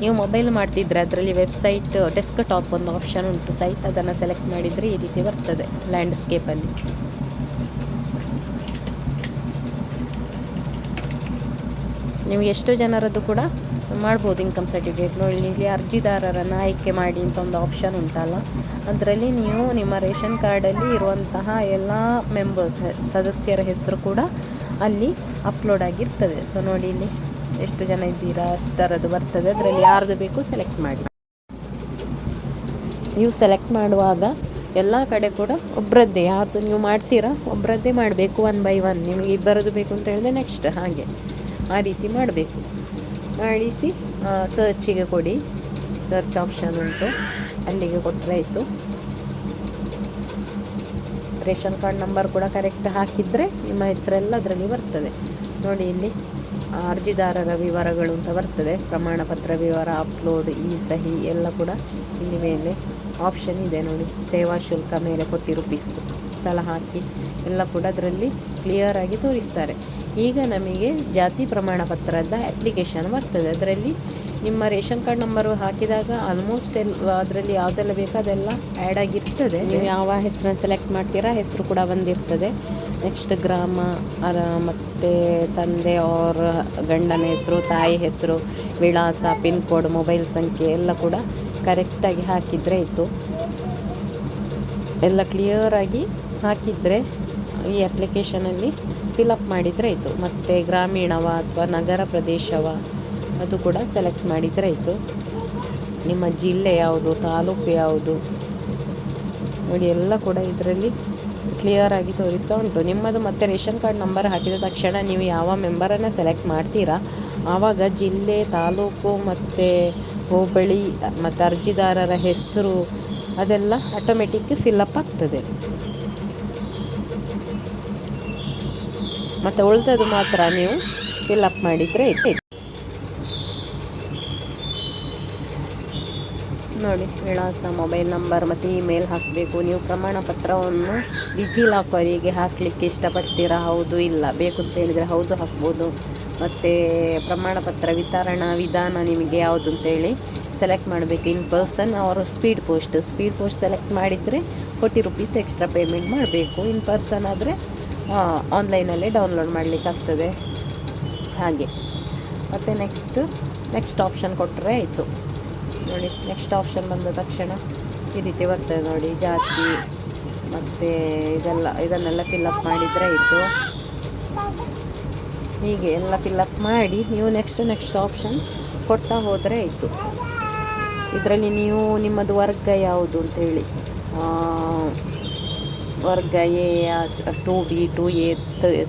S1: ನೀವು ಮೊಬೈಲ್ ಮಾಡ್ತಿದ್ರೆ ಅದರಲ್ಲಿ ವೆಬ್ಸೈಟ್ ಡೆಸ್ಕ್ ಟಾಪ್ ಒಂದು ಆಪ್ಷನ್ ಉಂಟು. ಸೈಟ್ ಅದನ್ನು ಸೆಲೆಕ್ಟ್ ಮಾಡಿದರೆ ಈ ರೀತಿ ಬರ್ತದೆ ಲ್ಯಾಂಡ್ಸ್ಕೇಪಲ್ಲಿ ನೀವು ಎಷ್ಟು ಜನರದ್ದು ಕೂಡ ಮಾಡ್ಬೋದು ಇನ್ಕಮ್ ಸರ್ಟಿಫಿಕೇಟ್ ನೋಡಿ, ಇಲ್ಲಿ ಅರ್ಜಿದಾರರನ್ನು ಆಯ್ಕೆ ಮಾಡಿ ಅಂತ ಒಂದು ಆಪ್ಷನ್ ಉಂಟಲ್ಲ. ಅದರಲ್ಲಿ ನೀವು ನಿಮ್ಮ ರೇಷನ್ ಕಾರ್ಡಲ್ಲಿ ಇರುವಂತಹ ಎಲ್ಲ ಮೆಂಬರ್ಸ್ ಸದಸ್ಯರ ಹೆಸರು ಕೂಡ ಅಲ್ಲಿ ಅಪ್ಲೋಡ್ ಆಗಿರ್ತದೆ. ಸೊ ನೋಡಿ ಇಲ್ಲಿ. ಎಷ್ಟು ಜನ ಇದ್ದೀರಾ ಅಷ್ಟರದ್ದು ಬರ್ತದೆ. ಅದರಲ್ಲಿ ಯಾರ್ದು ಬೇಕು ಸೆಲೆಕ್ಟ್ ಮಾಡಿ. ನೀವು ಸೆಲೆಕ್ಟ್ ಮಾಡುವಾಗ ಎಲ್ಲ ಕಡೆ ಕೂಡ ಒಬ್ಬರದ್ದೇ ಯಾರ್ದು ನೀವು ಮಾಡ್ತೀರಾ ಒಬ್ಬರದ್ದೇ ಮಾಡಬೇಕು ಒನ್ ಬೈ ಒನ್ ನಿಮಗೆ ಇಬ್ಬರದ್ದು ಬೇಕು ಅಂತ ಹೇಳಿದ್ರೆ ನೆಕ್ಸ್ಟ್ ಹಾಗೆ. ಆ ರೀತಿ ಮಾಡಬೇಕು. ಮಾಡಿಸಿ ಸರ್ಚಿಗೆ ಕೊಡಿ. ಸರ್ಚ್ ಆಪ್ಷನ್ ಉಂಟು. ಅಲ್ಲಿಗೆ ಕೊಟ್ಟರೆ ಆಯಿತು. ರೇಷನ್ ಕಾರ್ಡ್ ನಂಬರ್ ಕೂಡ ಕರೆಕ್ಟ್ ಹಾಕಿದರೆ ನಿಮ್ಮ ಹೆಸರೆಲ್ಲ ಅದರಲ್ಲಿ ಬರ್ತದೆ. ನೋಡಿ ಇಲ್ಲಿ. ಅರ್ಜಿದಾರರ ವಿವರಗಳು ಅಂತ ಬರ್ತದೆ. ಪ್ರಮಾಣ ಪತ್ರ ವಿವರ, ಅಪ್ಲೋಡ್, ಈ, ಸಹಿ ಎಲ್ಲ ಕೂಡ ಇಲ್ಲಿ ಮೇಲೆ ಆಪ್ಷನ್ ಇದೆ ನೋಡಿ. ಸೇವಾ ಶುಲ್ಕ ಮೇಲೆ ಫೋರ್ಟಿ ರುಪೀಸ್ ತಲ ಹಾಕಿ ಎಲ್ಲ ಕೂಡ ಅದರಲ್ಲಿ ಕ್ಲಿಯರಾಗಿ ತೋರಿಸ್ತಾರೆ. ಈಗ ನಮಗೆ ಜಾತಿ ಪ್ರಮಾಣ ಪತ್ರದ ಅಪ್ಲಿಕೇಶನ್ ಬರ್ತದೆ. ಅದರಲ್ಲಿ ನಿಮ್ಮ ರೇಷನ್ ಕಾರ್ಡ್ ನಂಬರು ಹಾಕಿದಾಗ ಆಲ್ಮೋಸ್ಟ್ ಎಲ್ಲ ಅದರಲ್ಲಿ ಯಾವುದೆಲ್ಲ ಬೇಕೋ ಅದೆಲ್ಲ ಆ್ಯಡ್ ಆಗಿರ್ತದೆ. ನೀವು ಯಾವ ಹೆಸರನ್ನು ಸೆಲೆಕ್ಟ್ ಮಾಡ್ತೀರಾ, ಹೆಸರು ಕೂಡ ಬಂದಿರ್ತದೆ. ನೆಕ್ಸ್ಟ್ ಗ್ರಾಮ ಮತ್ತು ತಂದೆ ಅವ್ರ ಗಂಡನ ಹೆಸರು, ತಾಯಿ ಹೆಸರು, ವಿಳಾಸ ಪಿನ್ ಕೋಡ್ ಮೊಬೈಲ್ ಸಂಖ್ಯೆ ಎಲ್ಲ ಕೂಡ ಕರೆಕ್ಟಾಗಿ ಹಾಕಿದರೆ ಇತ್ತು ಎಲ್ಲ ಕ್ಲಿಯರಾಗಿ ಹಾಕಿದರೆ ಈ ಅಪ್ಲಿಕೇಶನಲ್ಲಿ ಫಿಲಪ್ ಮಾಡಿದರೆ ಆಯಿತು. ಮತ್ತು ಗ್ರಾಮೀಣವ ಅಥವಾ ನಗರ ಪ್ರದೇಶವ ಅದು ಕೂಡ ಸೆಲೆಕ್ಟ್ ಮಾಡಿದರೆ ಆಯಿತು. ನಿಮ್ಮ ಜಿಲ್ಲೆ ಯಾವುದು, ತಾಲೂಕು ಯಾವುದು? ನೋಡಿ, ಎಲ್ಲ ಕೂಡ ಇದರಲ್ಲಿ ಕ್ಲಿಯರಾಗಿ ತೋರಿಸ್ತಾ ಉಂಟು. ನಿಮ್ಮದು ಮತ್ತೆ ರೇಷನ್ ಕಾರ್ಡ್ ನಂಬರ್ ಹಾಕಿದ ತಕ್ಷಣ ನೀವು ಯಾವ ಮೆಂಬರನ್ನು ಸೆಲೆಕ್ಟ್ ಮಾಡ್ತೀರಾ? ಆವಾಗ ಜಿಲ್ಲೆ, ತಾಲೂಕು ಮತ್ತು ಹೋಬಳಿ, ಮತ್ತು ಅರ್ಜಿದಾರರ ಹೆಸರು ಅದೆಲ್ಲ ಆಟೋಮೆಟಿಕ್ ಫಿಲ್ಲಪ್ ಆಗ್ತದೆ. ಮತ್ತು ಉಳಿದದು ಮಾತ್ರ ನೀವು ಫಿಲ್ಲಪ್ ಮಾಡಿದರೆ ಇತ್ತು ನೋಡಿ, ವಿಳಾಸ, ಮೊಬೈಲ್ ನಂಬರ್ ಮತ್ತು ಇಮೇಲ್ ಹಾಕಬೇಕು. ನೀವು ಪ್ರಮಾಣ ಪತ್ರವನ್ನು ಡಿಜಿ ಲಾಕರಿಗೆ ಹಾಕಲಿಕ್ಕೆ ಇಷ್ಟಪಡ್ತೀರಾ? ಹೌದು, ಇಲ್ಲ. ಬೇಕು ಅಂತ ಹೇಳಿದರೆ ಹೌದು ಹಾಕ್ಬೋದು. ಮತ್ತು ಪ್ರಮಾಣ ಪತ್ರ ವಿತರಣಾ ವಿಧಾನ ನಿಮಗೆ ಯಾವುದು ಅಂತೇಳಿ ಸೆಲೆಕ್ಟ್ ಮಾಡಬೇಕು. ಇನ್ ಪರ್ಸನ್ ಅವರು speed post speed post select ಮಾಡಿದರೆ ಫೋರ್ಟಿ ರುಪೀಸ್ ಎಕ್ಸ್ಟ್ರಾ ಪೇಮೆಂಟ್ ಮಾಡಬೇಕು. ಇನ್ ಪರ್ಸನ್ ಆದರೆ ಆನ್ಲೈನಲ್ಲೇ ಡೌನ್ಲೋಡ್ ಮಾಡಲಿಕ್ಕಾಗ್ತದೆ ಹಾಗೆ. ಮತ್ತು ನೆಕ್ಸ್ಟ್ ನೆಕ್ಸ್ಟ್ ಆಪ್ಷನ್ ಕೊಟ್ಟರೆ ಆಯಿತು. ನೋಡಿ ನೆಕ್ಸ್ಟ್ ಆಪ್ಷನ್ ಬಂದ ತಕ್ಷಣ ಈ ರೀತಿ ಬರ್ತದೆ ನೋಡಿ, ಜಾತಿ ಮತ್ತು ಇದೆಲ್ಲ, ಇದನ್ನೆಲ್ಲ ಫಿಲ್ಲಪ್ ಮಾಡಿದರೆ ಆಯಿತು. ಹೀಗೆ ಎಲ್ಲ ಫಿಲ್ಲಪ್ ಮಾಡಿ ನೀವು ನೆಕ್ಸ್ಟ್ ನೆಕ್ಸ್ಟ್ ಆಪ್ಷನ್ ಕೊಡ್ತಾ ಹೋದರೆ ಆಯಿತು. ಇದರಲ್ಲಿ ನೀವು ನಿಮ್ಮದು ವರ್ಗ ಯಾವುದು ಅಂತೇಳಿ? ವರ್ಗ A two B, two A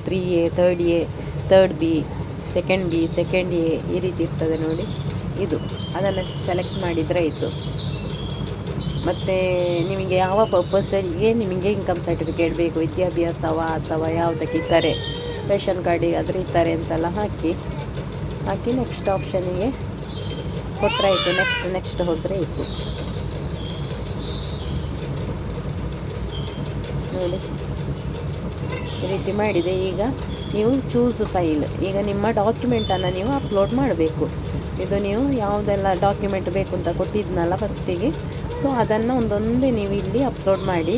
S1: three A third A third B second B second A ಈ ರೀತಿ ಇರ್ತದೆ ನೋಡಿ, ಇದು. ಅದನ್ನು ಸೆಲೆಕ್ಟ್ ಮಾಡಿದರೆ ಆಯಿತು. ಮತ್ತು ನಿಮಗೆ ಯಾವ ಪರ್ಪಸಲ್ಲಿಗೆ ನಿಮಗೆ ಇನ್ಕಮ್ ಸರ್ಟಿಫಿಕೇಟ್ ಬೇಕು, ವಿದ್ಯಾಭ್ಯಾಸವ ಅಥವಾ ಯಾವುದಕ್ಕೆ ಇದ್ದಾರೆ? ರೇಷನ್ ಕಾರ್ಡಿಗೆ ಆದರೆ ಇದ್ದಾರೆ ಅಂತೆಲ್ಲ ಹಾಕಿ ಹಾಕಿ ನೆಕ್ಸ್ಟ್ ಆಪ್ಷನಿಗೆ ಕೊಟ್ಟರೆ ಆಯಿತು. ನೆಕ್ಸ್ಟ್ ನೆಕ್ಸ್ಟ್ ಹೋದರೆ ಇತ್ತು ನೋಡಿ. ಈ ರೀತಿ ಮಾಡಿದೆ ಈಗ ನೀವು ಚೂಸ್ ಫೈಲ್ ಈಗ ನಿಮ್ಮ ಡಾಕ್ಯುಮೆಂಟನ್ನು ನೀವು ಅಪ್ಲೋಡ್ ಮಾಡಬೇಕು. ಇದು ನೀವು ಯಾವುದೆಲ್ಲ ಡಾಕ್ಯುಮೆಂಟ್ ಬೇಕು ಅಂತ ಕೊಟ್ಟಿದ್ನಲ್ಲ ಫಸ್ಟಿಗೆ ಸೊ ಅದನ್ನು ಒಂದೊಂದೇ ನೀವು ಇಲ್ಲಿ ಅಪ್ಲೋಡ್ ಮಾಡಿ.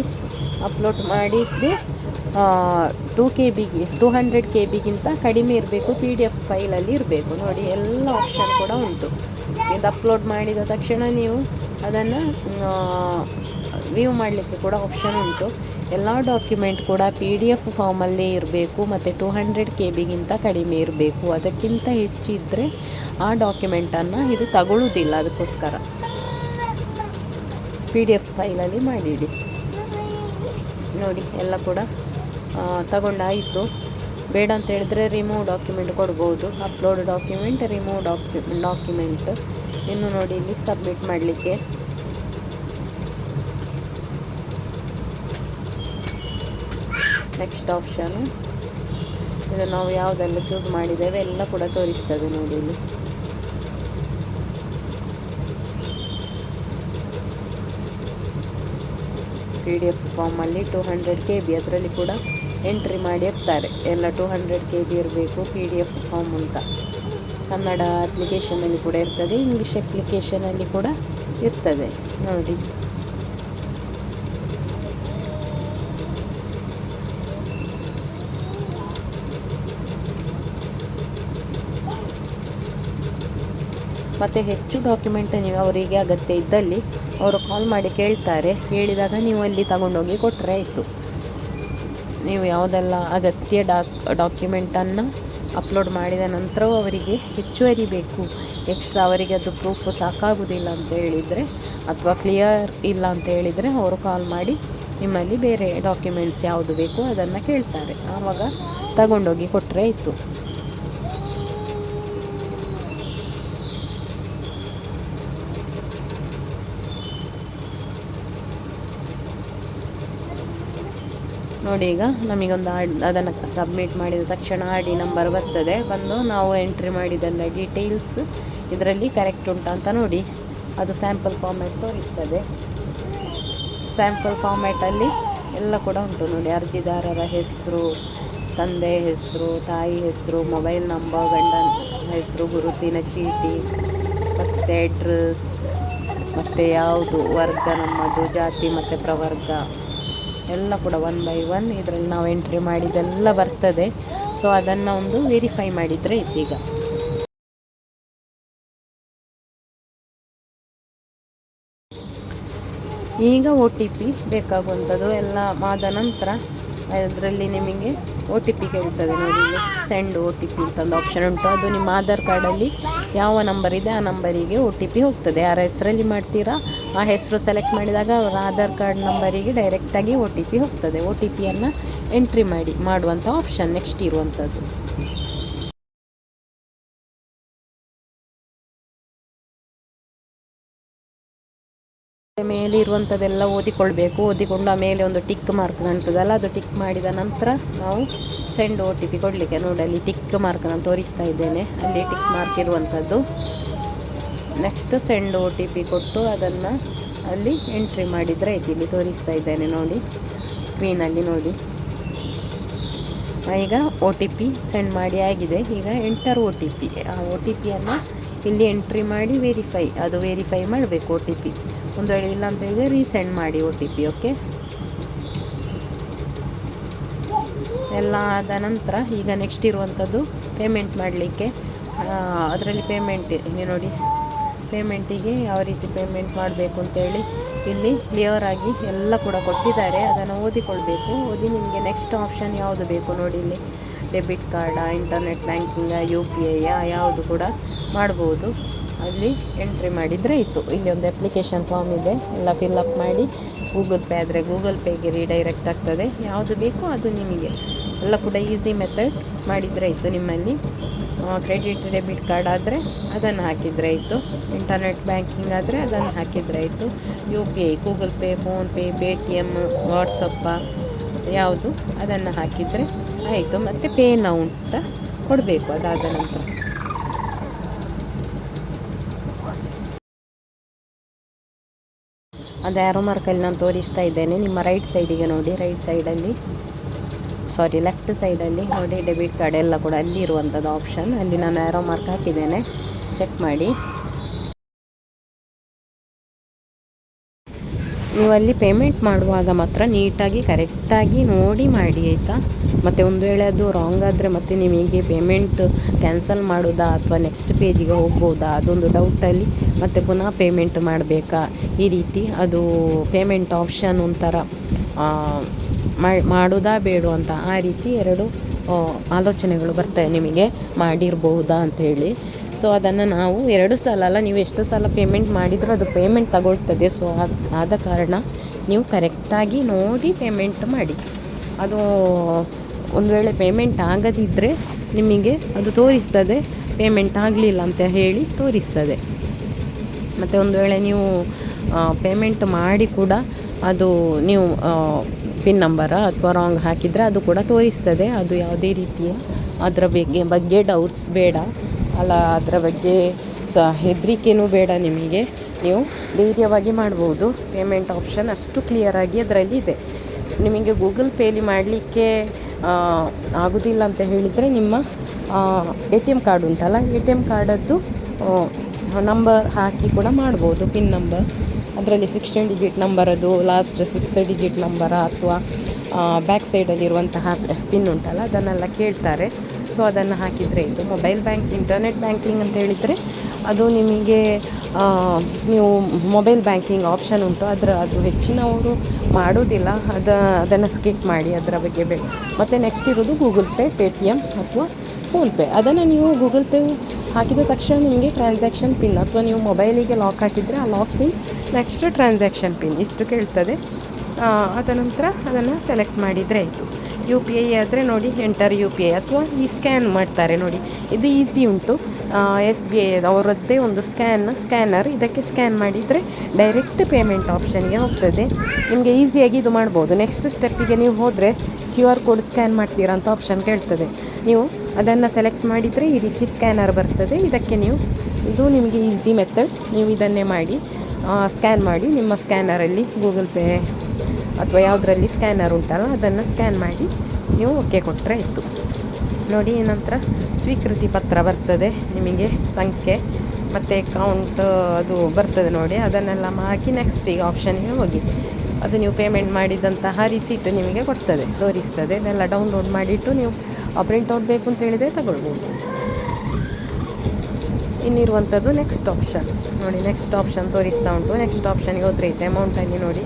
S1: ಅಪ್ಲೋಡ್ ಮಾಡಿದ್ದೆ ಟೂ ಕೆ ಬಿಗೆ ಟೂ ಹಂಡ್ರೆಡ್ ಕೆ ಬಿಗಿಂತ ಕಡಿಮೆ ಇರಬೇಕು ಪಿ ಡಿ ಎಫ್ ಫೈಲಲ್ಲಿ ಇರಬೇಕು. ನೋಡಿ, ಎಲ್ಲ ಆಪ್ಷನ್ ಕೂಡ ಉಂಟು. ಇದು ಅಪ್ಲೋಡ್ ಮಾಡಿದ ತಕ್ಷಣ ನೀವು ಅದನ್ನು ವ್ಯೂ ಮಾಡಲಿಕ್ಕೆ ಕೂಡ ಆಪ್ಷನ್ ಉಂಟು. ಎಲ್ಲ ಡಾಕ್ಯುಮೆಂಟ್ ಕೂಡ ಪಿ ಡಿ ಎಫ್ ಫಾರ್ಮಲ್ಲೇ ಇರಬೇಕು, ಮತ್ತು ಟೂ ಹಂಡ್ರೆಡ್ ಕೆ ಬಿಗಿಂತ ಕಡಿಮೆ ಇರಬೇಕು. ಅದಕ್ಕಿಂತ ಹೆಚ್ಚಿದ್ದರೆ ಆ ಡಾಕ್ಯುಮೆಂಟನ್ನು ಇದು ತಗೊಳ್ಳೋದಿಲ್ಲ ಅದಕ್ಕೋಸ್ಕರ. ಪಿ ಡಿ ಎಫ್ ಫೈಲಲ್ಲಿ ಮಾಡಿಡಿ. ನೋಡಿ, ಎಲ್ಲ ಕೂಡ ತಗೊಂಡಾಯಿತು. ಬೇಡ ಅಂತ ಹೇಳಿದ್ರೆ ರಿಮೂವ್ ಡಾಕ್ಯುಮೆಂಟ್ ಕೊಡ್ಬೋದು. Upload document remove docu document ಇನ್ನು ನೋಡಿ, ಇಲ್ಲಿ ಸಬ್ಮಿಟ್ ಮಾಡಲಿಕ್ಕೆ. Next option. ಇದು ನಾವು ಯಾವುದೆಲ್ಲ ಚೂಸ್ ಮಾಡಿದ್ದೇವೆ, ಎಲ್ಲ ಕೂಡ ತೋರಿಸ್ತದೆ ನೋಡಿ ಇಲ್ಲಿ ಪಿ ಡಿ ಎಫ್ ಫಾರ್ಮಲ್ಲಿ ಟೂ ಹಂಡ್ರೆಡ್ ಕೆ ಬಿ ಅದರಲ್ಲಿ ಕೂಡ ಎಂಟ್ರಿ ಮಾಡಿರ್ತಾರೆ. ಎಲ್ಲ ಟೂ ಹಂಡ್ರೆಡ್ ಕೆ ಬಿ ಇರಬೇಕು ಪಿ ಡಿ ಎಫ್ ಫಾರ್ಮ್ ಅಂತ. ಕನ್ನಡ ಅಪ್ಲಿಕೇಶನಲ್ಲಿ ಕೂಡ ಇರ್ತದೆ ಇಂಗ್ಲೀಷ್ ಅಪ್ಲಿಕೇಶನಲ್ಲಿ ಕೂಡ ಇರ್ತದೆ. ನೋಡಿ. ಮತ್ತು ಹೆಚ್ಚು ಡಾಕ್ಯುಮೆಂಟ್ ನೀವು ಅವರಿಗೆ ಅಗತ್ಯ ಇದ್ದಲ್ಲಿ ಅವರು ಕಾಲ್ ಮಾಡಿ ಕೇಳ್ತಾರೆ. ಕೇಳಿದಾಗ ನೀವು ಅಲ್ಲಿ ತಗೊಂಡೋಗಿ ಕೊಟ್ಟರೆ ಆಯಿತು. ನೀವು ಯಾವುದೆಲ್ಲ ಅಗತ್ಯ ಡಾಕ್ ಡಾಕ್ಯುಮೆಂಟನ್ನು ಅಪ್ಲೋಡ್ ಮಾಡಿದ ನಂತರವೂ ಅವರಿಗೆ ಹೆಚ್ಚುವರಿ ಬೇಕು. ಎಕ್ಸ್ಟ್ರಾ ಅವರಿಗೆ ಅದು ಪ್ರೂಫ್ ಸಾಕಾಗುವುದಿಲ್ಲ ಅಂತ ಹೇಳಿದರೆ ಅಥವಾ ಕ್ಲಿಯರ್ ಇಲ್ಲ ಅಂತ ಹೇಳಿದರೆ ಅವರು ಕಾಲ್ ಮಾಡಿ ನಿಮ್ಮಲ್ಲಿ ಬೇರೆ ಡಾಕ್ಯುಮೆಂಟ್ಸ್ ಯಾವುದು ಬೇಕು ಅದನ್ನು ಕೇಳ್ತಾರೆ. ಆವಾಗ ತಗೊಂಡೋಗಿ ಕೊಟ್ಟರೆ ಆಯಿತು. ನೋಡಿ ಈಗ ನಮಗೊಂದು ಆಡ್, ಅದನ್ನು ಸಬ್ಮಿಟ್ ಮಾಡಿದ ತಕ್ಷಣ ಆರ್ ಡಿ ನಂಬರ್ ಬರ್ತದೆ. ಬಂದು ನಾವು ಎಂಟ್ರಿ ಮಾಡಿದೆಲ್ಲ ಡೀಟೇಲ್ಸ್ ಇದರಲ್ಲಿ ಕರೆಕ್ಟ್ ಉಂಟಾ ಅಂತ ನೋಡಿ. ಅದು ಸ್ಯಾಂಪಲ್ ಫಾರ್ಮ್ಯಾಟ್ ತೋರಿಸ್ತದೆ. ಸ್ಯಾಂಪಲ್ ಫಾರ್ಮ್ಯಾಟಲ್ಲಿ ಎಲ್ಲ ಕೂಡ ಉಂಟು ನೋಡಿ. ಅರ್ಜಿದಾರರ ಹೆಸರು, ತಂದೆ ಹೆಸರು, ತಾಯಿ ಹೆಸರು ಮೊಬೈಲ್ ನಂಬರ್ ಗಂಡನ ಹೆಸರು, ಗುರುತಿನ ಚೀಟಿ, ಮತ್ತು ಅಡ್ರೆಸ್ ಮತ್ತು ಯಾವುದು ವರ್ಗ ನಮ್ಮದು, ಜಾತಿ ಮತ್ತು ಪ್ರವರ್ಗ. ಎಲ್ಲ ಕೂಡ ಒನ್ ಬೈ ಒನ್ ಇದರಲ್ಲಿ ನಾವು ಎಂಟ್ರಿ ಮಾಡಿದೆಲ್ಲ ಬರ್ತದೆ. ಸೊ ಅದನ್ನು ಒಂದು ವೆರಿಫೈ ಮಾಡಿದರೆ ಇದೀಗ. ಈಗ ಒ ಟಿ ಪಿ ಬೇಕಾಗುವಂಥದ್ದು ಎಲ್ಲ ಆದ ನಂತರ ಅದರಲ್ಲಿ ನಿಮಗೆ ಒ ಟಿ ಪಿ ಕೇಳ್ತದೆ ನೋಡಿ ಸೆಂಡ್ ಒ ಟಿ ಪಿ ಅಂತ ಒಂದು ಆಪ್ಷನ್ ಉಂಟು. ಅದು ನಿಮ್ಮ ಆಧಾರ್ ಕಾರ್ಡಲ್ಲಿ ಯಾವ ನಂಬರ್ ಇದೆ, ಆ ನಂಬರಿಗೆ ಒ ಟಿ ಪಿ ಹೋಗ್ತದೆ. ಯಾರ ಹೆಸರಲ್ಲಿ ಮಾಡ್ತೀರಾ, ಆ ಹೆಸರು ಸೆಲೆಕ್ಟ್ ಮಾಡಿದಾಗ ಅವರ ಆಧಾರ್ ಕಾರ್ಡ್ ನಂಬರಿಗೆ ಡೈರೆಕ್ಟಾಗಿ ಒ ಟಿ ಪಿ ಹೋಗ್ತದೆ. ಒ ಟಿ ಪಿಯನ್ನು ಎಂಟ್ರಿ ಮಾಡಿ, ಮಾಡುವಂಥ ಆಪ್ಷನ್ ನೆಕ್ಸ್ಟ್ ಇರುವಂಥದ್ದು. ಮೇಲೆ ಇರುವಂಥದ್ದೆಲ್ಲ ಓದಿಕೊಳ್ಬೇಕು. ಓದಿಕೊಂಡು ಆಮೇಲೆ ಒಂದು ಟಿಕ್ ಮಾರ್ಕ್ ಅಂತದಲ್ಲ ಅದು ಟಿಕ್ ಮಾಡಿದ ನಂತರ ನಾವು ಸೆಂಡ್ ಓ ಟಿ ಪಿ ಕೊಡಲಿಕ್ಕೆ ನೋಡಿ, ಅಲ್ಲಿ ಟಿಕ್ ಮಾರ್ಕ್ ನಾನು ತೋರಿಸ್ತಾ ಇದ್ದೇನೆ. ಅಲ್ಲಿ ಟಿಕ್ ಮಾರ್ಕ್ ಇರುವಂಥದ್ದು. Next send O T P ಕೊಟ್ಟು ಅದನ್ನು ಅಲ್ಲಿ ಎಂಟ್ರಿ ಮಾಡಿದರೆ ಆಯ್ತು. ಇಲ್ಲಿ ತೋರಿಸ್ತಾ ಇದ್ದೇನೆ ನೋಡಿ ಸ್ಕ್ರೀನಲ್ಲಿ ನೋಡಿ. ಈಗ ಒ ಟಿ ಪಿ ಸೆಂಡ್ ಮಾಡಿ ಆಗಿದೆ. ಈಗ ಎಂಟರ್ ಒ ಟಿ ಪಿ ಆ ಒ ಟಿ ಪಿಯನ್ನು ಇಲ್ಲಿ ಎಂಟ್ರಿ ಮಾಡಿ ವೆರಿಫೈ ಅದು ವೆರಿಫೈ ಮಾಡಬೇಕು ಒ ಟಿ ಪಿ ಒಂದು ವೇಳೆ ಇಲ್ಲ ಅಂತ ಹೇಳಿದರೆ ರೀಸೆಂಡ್ ಮಾಡಿ ಒ ಟಿ ಪಿ ಓಕೆ ಎಲ್ಲ ಆದ ನಂತರ ಈಗ ನೆಕ್ಸ್ಟ್ ಇರುವಂಥದ್ದು ಪೇಮೆಂಟ್ ಮಾಡಲಿಕ್ಕೆ. ಅದರಲ್ಲಿ ಪೇಮೆಂಟ್ ಇಲ್ಲಿ ನೋಡಿ ಪೇಮೆಂಟಿಗೆ ಯಾವ ರೀತಿ ಪೇಮೆಂಟ್ ಮಾಡಬೇಕು ಅಂತೇಳಿ ಇಲ್ಲಿ ಕ್ಲಿಯರ್ ಆಗಿ ಎಲ್ಲ ಕೂಡ ಕೊಟ್ಟಿದ್ದಾರೆ. ಅದನ್ನು ಓದಿಕೊಳ್ಬೇಕು. ಓದಿ ನಿಮಗೆ ನೆಕ್ಸ್ಟ್ ಆಪ್ಷನ್ ಯಾವುದು ಬೇಕು ನೋಡಿ ಇಲ್ಲಿ. ಡೆಬಿಟ್ ಕಾರ್ಡಾ ಇಂಟರ್ನೆಟ್ ಬ್ಯಾಂಕಿಂಗಾ ಯು ಪಿ ಐಯಾ ಯಾವುದು ಕೂಡ ಮಾಡ್ಬೋದು. ಅಲ್ಲಿ ಎಂಟ್ರಿ ಮಾಡಿದರೆ ಇತ್ತು ಇಲ್ಲಿ ಒಂದು ಅಪ್ಲಿಕೇಶನ್ ಫಾರ್ಮ್ ಇದೆ. ಎಲ್ಲ ಫಿಲ್ಲಪ್ ಮಾಡಿ ಗೂಗಲ್ ಪೇ ಆದರೆ ಗೂಗಲ್ ಪೇಗೆ ರೀಡೈರೆಕ್ಟ್ ಆಗ್ತದೆ. ಯಾವುದು ಬೇಕೋ ಅದು ನಿಮಗೆ. ಎಲ್ಲ ಕೂಡ ಈಸಿ ಮೆಥಡ್ ಮಾಡಿದರೆ ಇತ್ತು ನಿಮ್ಮಲ್ಲಿ. ಕ್ರೆಡಿಟ್ ಡೆಬಿಟ್ ಕಾರ್ಡ್ ಆದರೆ ಅದನ್ನು ಹಾಕಿದರೆ ಇತ್ತು ಇಂಟರ್ನೆಟ್ ಬ್ಯಾಂಕಿಂಗ್ ಆದರೆ ಅದನ್ನು ಹಾಕಿದರೆ ಇತ್ತು U P I Google Pay PhonePe Paytm WhatsApp ಯಾವುದು ಅದನ್ನು ಹಾಕಿದರೆ ಆಯಿತು. ಮತ್ತು ಪೇ ನೌ ಅಂತ ಕೊಡಬೇಕು ಅದಾದ ನಂತರ. ಅದು ಆ್ಯರೋ ಮಾರ್ಕಲ್ಲಿ ನಾನು ತೋರಿಸ್ತಾ ಇದ್ದೇನೆ. ನಿಮ್ಮ ರೈಟ್ ಸೈಡಿಗೆ ನೋಡಿ ರೈಟ್ ಸೈಡಲ್ಲಿ ಸಾರಿ ಲೆಫ್ಟ್ ಸೈಡಲ್ಲಿ ನೋಡಿ ಡೆಬಿಟ್ ಕಾರ್ಡ್ ಎಲ್ಲ ಕೂಡ ಅಲ್ಲಿ ಇರುವಂಥದ್ದು ಆಪ್ಷನ್ ಅಲ್ಲಿ ನಾನು ಆ್ಯರೋ ಮಾರ್ಕ್ ಹಾಕಿದ್ದೇನೆ. ಚೆಕ್ ಮಾಡಿ. ನೀವು ಅಲ್ಲಿ ಪೇಮೆಂಟ್ ಮಾಡುವಾಗ ಮಾತ್ರ ನೀಟಾಗಿ ಕರೆಕ್ಟಾಗಿ ನೋಡಿ ಮಾಡಿ, ಆಯಿತಾ? ಮತ್ತು ಒಂದು ವೇಳೆ ಅದು ರಾಂಗ್ ಆದರೆ ಮತ್ತೆ ನಿಮಗೆ ಪೇಮೆಂಟ್ ಕ್ಯಾನ್ಸಲ್ ಮಾಡೋದಾ ಅಥವಾ ನೆಕ್ಸ್ಟ್ ಪೇಜಿಗೆ ಹೋಗ್ಬೋದಾ? ಅದೊಂದು ಡೌಟಲ್ಲಿ ಮತ್ತೆ ಪುನಃ ಪೇಮೆಂಟ್ ಮಾಡಬೇಕಾ? ಈ ರೀತಿ ಅದು ಪೇಮೆಂಟ್ ಆಪ್ಷನ್ ಒಂಥರ ಮಾಡೋದಾ ಬೇಡ ಅಂತ ಆ ರೀತಿ ಎರಡು ಆಲೋಚನೆಗಳು ಬರ್ತವೆ ನಿಮಗೆ ಮಾಡಿರ್ಬೋದಾ ಅಂಥೇಳಿ ಸೊ ಅದನ್ನು ನಾವು ಎರಡು ಸಲ ಅಲ್ಲ, ನೀವು ಎಷ್ಟು ಸಲ ಪೇಮೆಂಟ್ ಮಾಡಿದರೂ ಅದು ಪೇಮೆಂಟ್ ತಗೊಳ್ತದೆ. ಸೊ ಆದ ಕಾರಣ ನೀವು ಕರೆಕ್ಟಾಗಿ ನೋಡಿ ಪೇಮೆಂಟ್ ಮಾಡಿ. ಅದು ಒಂದು ವೇಳೆ ಪೇಮೆಂಟ್ ಆಗದಿದ್ದರೆ ನಿಮಗೆ ಅದು ತೋರಿಸ್ತದೆ ಪೇಮೆಂಟ್ ಆಗಲಿಲ್ಲ ಅಂತ ಹೇಳಿ ತೋರಿಸ್ತದೆ. ಮತ್ತು ಒಂದು ವೇಳೆ ನೀವು ಪೇಮೆಂಟ್ ಮಾಡಿ ಕೂಡ ಅದು ನೀವು ಪಿನ್ ನಂಬರ ಅಥವಾ ರಾಂಗ್ ಹಾಕಿದರೆ ಅದು ಕೂಡ ತೋರಿಸ್ತದೆ. ಅದು ಯಾವುದೇ ರೀತಿಯ ಅದರ ಬಗ್ಗೆ ಬಗ್ಗೆ ಡೌಟ್ಸ್ ಬೇಡ. ಅಲ್ಲ, ಅದರ ಬಗ್ಗೆ ಸ ಹೆದರಿಕೆನೂ ಬೇಡ ನಿಮಗೆ. ನೀವು ಧೈರ್ಯವಾಗಿ ಮಾಡ್ಬೋದು. ಪೇಮೆಂಟ್ ಆಪ್ಷನ್ ಅಷ್ಟು ಕ್ಲಿಯರಾಗಿ ಅದರಲ್ಲಿ ಇದೆ. ನಿಮಗೆ ಗೂಗಲ್ ಪೇಲಿ ಮಾಡಲಿಕ್ಕೆ ಆಗೋದಿಲ್ಲ ಅಂತ ಹೇಳಿದರೆ ನಿಮ್ಮ ಎ ಟಿ ಎಂ ಕಾರ್ಡ್ ಉಂಟಲ್ಲ, ಎ ಟಿ ಎಂ ಕಾರ್ಡದ್ದು ನಂಬರ್ ಹಾಕಿ ಕೂಡ ಮಾಡ್ಬೋದು, ಪಿನ್ ನಂಬರ್ ಅದರಲ್ಲಿ ಸಿಕ್ಸ್ಟೀನ್ ಡಿಜಿಟ್ ನಂಬರದು ಲಾಸ್ಟ್ ಸಿಕ್ಸ್ ಡಿಜಿಟ್ ನಂಬರ ಅಥವಾ ಬ್ಯಾಕ್ ಸೈಡಲ್ಲಿರುವಂತಹ ಪಿನ್ ಉಂಟಲ್ಲ, ಅದನ್ನೆಲ್ಲ ಕೇಳ್ತಾರೆ. ಸೊ ಅದನ್ನು ಹಾಕಿದರೆ ಇದು ಮೊಬೈಲ್ ಬ್ಯಾಂಕ್ ಇಂಟರ್ನೆಟ್ ಬ್ಯಾಂಕಿಂಗ್ ಅಂತ ಹೇಳಿದರೆ, ಅದು ನಿಮಗೆ ನೀವು ಮೊಬೈಲ್ ಬ್ಯಾಂಕಿಂಗ್ ಆಪ್ಷನ್ ಉಂಟು. ಅದರ, ಅದು ಹೆಚ್ಚಿನವರು ಮಾಡೋದಿಲ್ಲ ಅದು, ಅದನ್ನು ಸ್ಕಿಪ್ ಮಾಡಿ ಅದರ ಬಗ್ಗೆ ಬೇಕು ಮತ್ತು ನೆಕ್ಸ್ಟ್ ಇರೋದು Google Pay Paytm ಅಥವಾ ಫೋನ್ಪೇ ಅದನ್ನು ನೀವು ಗೂಗಲ್ ಪೇ ಹಾಕಿದ ತಕ್ಷಣ ನಿಮಗೆ ಟ್ರಾನ್ಸಾಕ್ಷನ್ ಪಿನ್ ಅಥವಾ ನೀವು ಮೊಬೈಲಿಗೆ ಲಾಕ್ ಹಾಕಿದರೆ ಆ lock PIN next transaction PIN ಇಷ್ಟು ಕೇಳ್ತದೆ. ಅದನಂತರ ಅದನ್ನು ಸೆಲೆಕ್ಟ್ ಮಾಡಿದರೆ ಆಯಿತು. ಯು ಪಿ ಐ ಆದರೆ ನೋಡಿ ಎಂಟರ್ ಯು ಪಿ ಐ ಅಥವಾ ಈ ಸ್ಕ್ಯಾನ್ ಮಾಡ್ತಾರೆ ನೋಡಿ. ಇದು ಈಸಿ ಉಂಟು. ಎಸ್ ಬಿ ಐ ಅವರದ್ದೇ ಒಂದು ಸ್ಕ್ಯಾನ್, ಸ್ಕ್ಯಾನರ್. ಇದಕ್ಕೆ ಸ್ಕ್ಯಾನ್ ಮಾಡಿದರೆ ಡೈರೆಕ್ಟ್ ಪೇಮೆಂಟ್ ಆಪ್ಷನ್ಗೆ ಹೋಗ್ತದೆ. ನಿಮಗೆ ಈಸಿಯಾಗಿ ಇದು ಮಾಡ್ಬೋದು. ನೆಕ್ಸ್ಟ್ ಸ್ಟೆಪ್ಪಿಗೆ ನೀವು ಹೋದರೆ ಕ್ಯೂ ಆರ್ ಕೋಡ್ ಸ್ಕ್ಯಾನ್ ಮಾಡ್ತೀರಾ ಅಂತ ಆಪ್ಷನ್ ಕೇಳ್ತದೆ. ನೀವು ಅದನ್ನು ಸೆಲೆಕ್ಟ್ ಮಾಡಿದರೆ ಈ ರೀತಿ ಸ್ಕ್ಯಾನರ್ ಬರ್ತದೆ. ಇದಕ್ಕೆ ನೀವು, ಇದು ನಿಮಗೆ ಈಸಿ ಮೆಥಡ್. ನೀವು ಇದನ್ನೇ ಮಾಡಿ ಸ್ಕ್ಯಾನ್ ಮಾಡಿ ನಿಮ್ಮ ಸ್ಕ್ಯಾನರಲ್ಲಿ ಗೂಗಲ್ ಪೇ ಅಥವಾ ಯಾವುದರಲ್ಲಿ ಸ್ಕ್ಯಾನರ್ ಉಂಟಲ್ಲ, ಅದನ್ನು ಸ್ಕ್ಯಾನ್ ಮಾಡಿ ನೀವು ಓಕೆ ಕೊಟ್ಟರೆ ಇತ್ತು ನೋಡಿ, ನಂತರ ಸ್ವೀಕೃತಿ ಪತ್ರ ಬರ್ತದೆ ನಿಮಗೆ, ಸಂಖ್ಯೆ, ಮತ್ತು ಕೌಂಟ್ ಅದು ಬರ್ತದೆ ನೋಡಿ, ಅದನ್ನೆಲ್ಲ ಹಾಕಿ ನೆಕ್ಸ್ಟ್ ಈಗ ಆಪ್ಷನ್ಗೆ ಹೋಗಿ. ಅದು ನೀವು ಪೇಮೆಂಟ್ ಮಾಡಿದಂತಹ ರಿಸೀಟ್ ನಿಮಗೆ ಕೊಡ್ತದೆ, ತೋರಿಸ್ತದೆ. ಇದೆಲ್ಲ ಡೌನ್ಲೋಡ್ ಮಾಡಿಟ್ಟು ನೀವು ಪ್ರಿಂಟ್ ಔಟ್ ಬೇಕು ಅಂತ ಹೇಳಿದರೆ ತಗೊಳ್ಬೋದು. ಇನ್ನಿರುವಂಥದ್ದು ನೆಕ್ಸ್ಟ್ ಆಪ್ಷನ್ ನೋಡಿ ನೆಕ್ಸ್ಟ್ ಆಪ್ಷನ್ ತೋರಿಸ್ತಾ ಉಂಟು. ನೆಕ್ಸ್ಟ್ ಆಪ್ಷನ್ಗೆ ಹೋದ್ರೈತೆ ಐತೆ ಅಮೌಂಟಲ್ಲಿ ನೋಡಿ.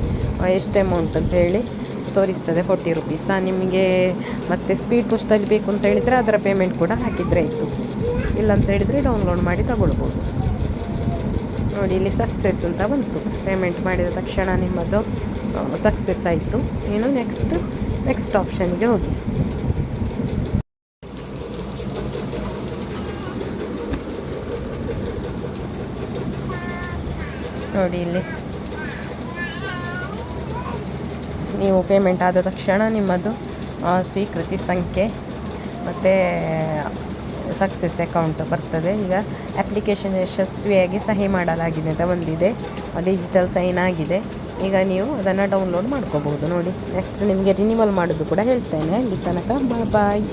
S1: ಎಷ್ಟು ಅಮೌಂಟ್ ಅಂತ ಹೇಳಿ ತೋರಿಸ್ತದೆ ಫೋರ್ಟಿ ರುಪೀಸ್ ನಿಮಗೆ ಮತ್ತು ಸ್ಪೀಡ್ ಪೋಸ್ಟಲ್ಲಿ ಬೇಕು ಅಂತ ಹೇಳಿದರೆ ಅದರ ಪೇಮೆಂಟ್ ಕೂಡ ಹಾಕಿದರೆ ಆಯಿತು. ಇಲ್ಲ ಅಂತ ಹೇಳಿದರೆ ಡೌನ್ಲೋಡ್ ಮಾಡಿ ತಗೊಳ್ಬೋದು. ನೋಡಿ, ಇಲ್ಲಿ ಸಕ್ಸಸ್ ಅಂತ ಬಂತು. ಪೇಮೆಂಟ್ ಮಾಡಿದ ತಕ್ಷಣ ನಿಮ್ಮದು ಸಕ್ಸಸ್ ಆಯಿತು. ಏನು ನೆಕ್ಸ್ಟ್ ನೆಕ್ಸ್ಟ್ ಆಪ್ಷನ್ಗೆ ಹೋಗಿ. ನೋಡಿ, ಇಲ್ಲಿ ನೀವು ಪೇಮೆಂಟ್ ಆದ ತಕ್ಷಣ ನಿಮ್ಮದು ಸ್ವೀಕೃತಿ ಸಂಖ್ಯೆ ಮತ್ತು ಸಕ್ಸಸ್ ಅಕೌಂಟ್ ಬರ್ತದೆ. ಈಗ ಅಪ್ಲಿಕೇಶನ್ ಯಶಸ್ವಿಯಾಗಿ ಸಹಿ ಮಾಡಲಾಗಿದೆ ಅಂತ ಬಂದಿದೆ. ಡಿಜಿಟಲ್ ಸೈನ್ ಆಗಿದೆ. ಈಗ ನೀವು ಅದನ್ನು ಡೌನ್ಲೋಡ್ ಮಾಡ್ಕೋಬೋದು ನೋಡಿ ನೆಕ್ಸ್ಟ್ ನಿಮಗೆ ರಿನಿವಲ್ ಮಾಡೋದು ಕೂಡ ಹೇಳ್ತೇನೆ. ಅಲ್ಲಿ ತನಕ ಬಾಯ್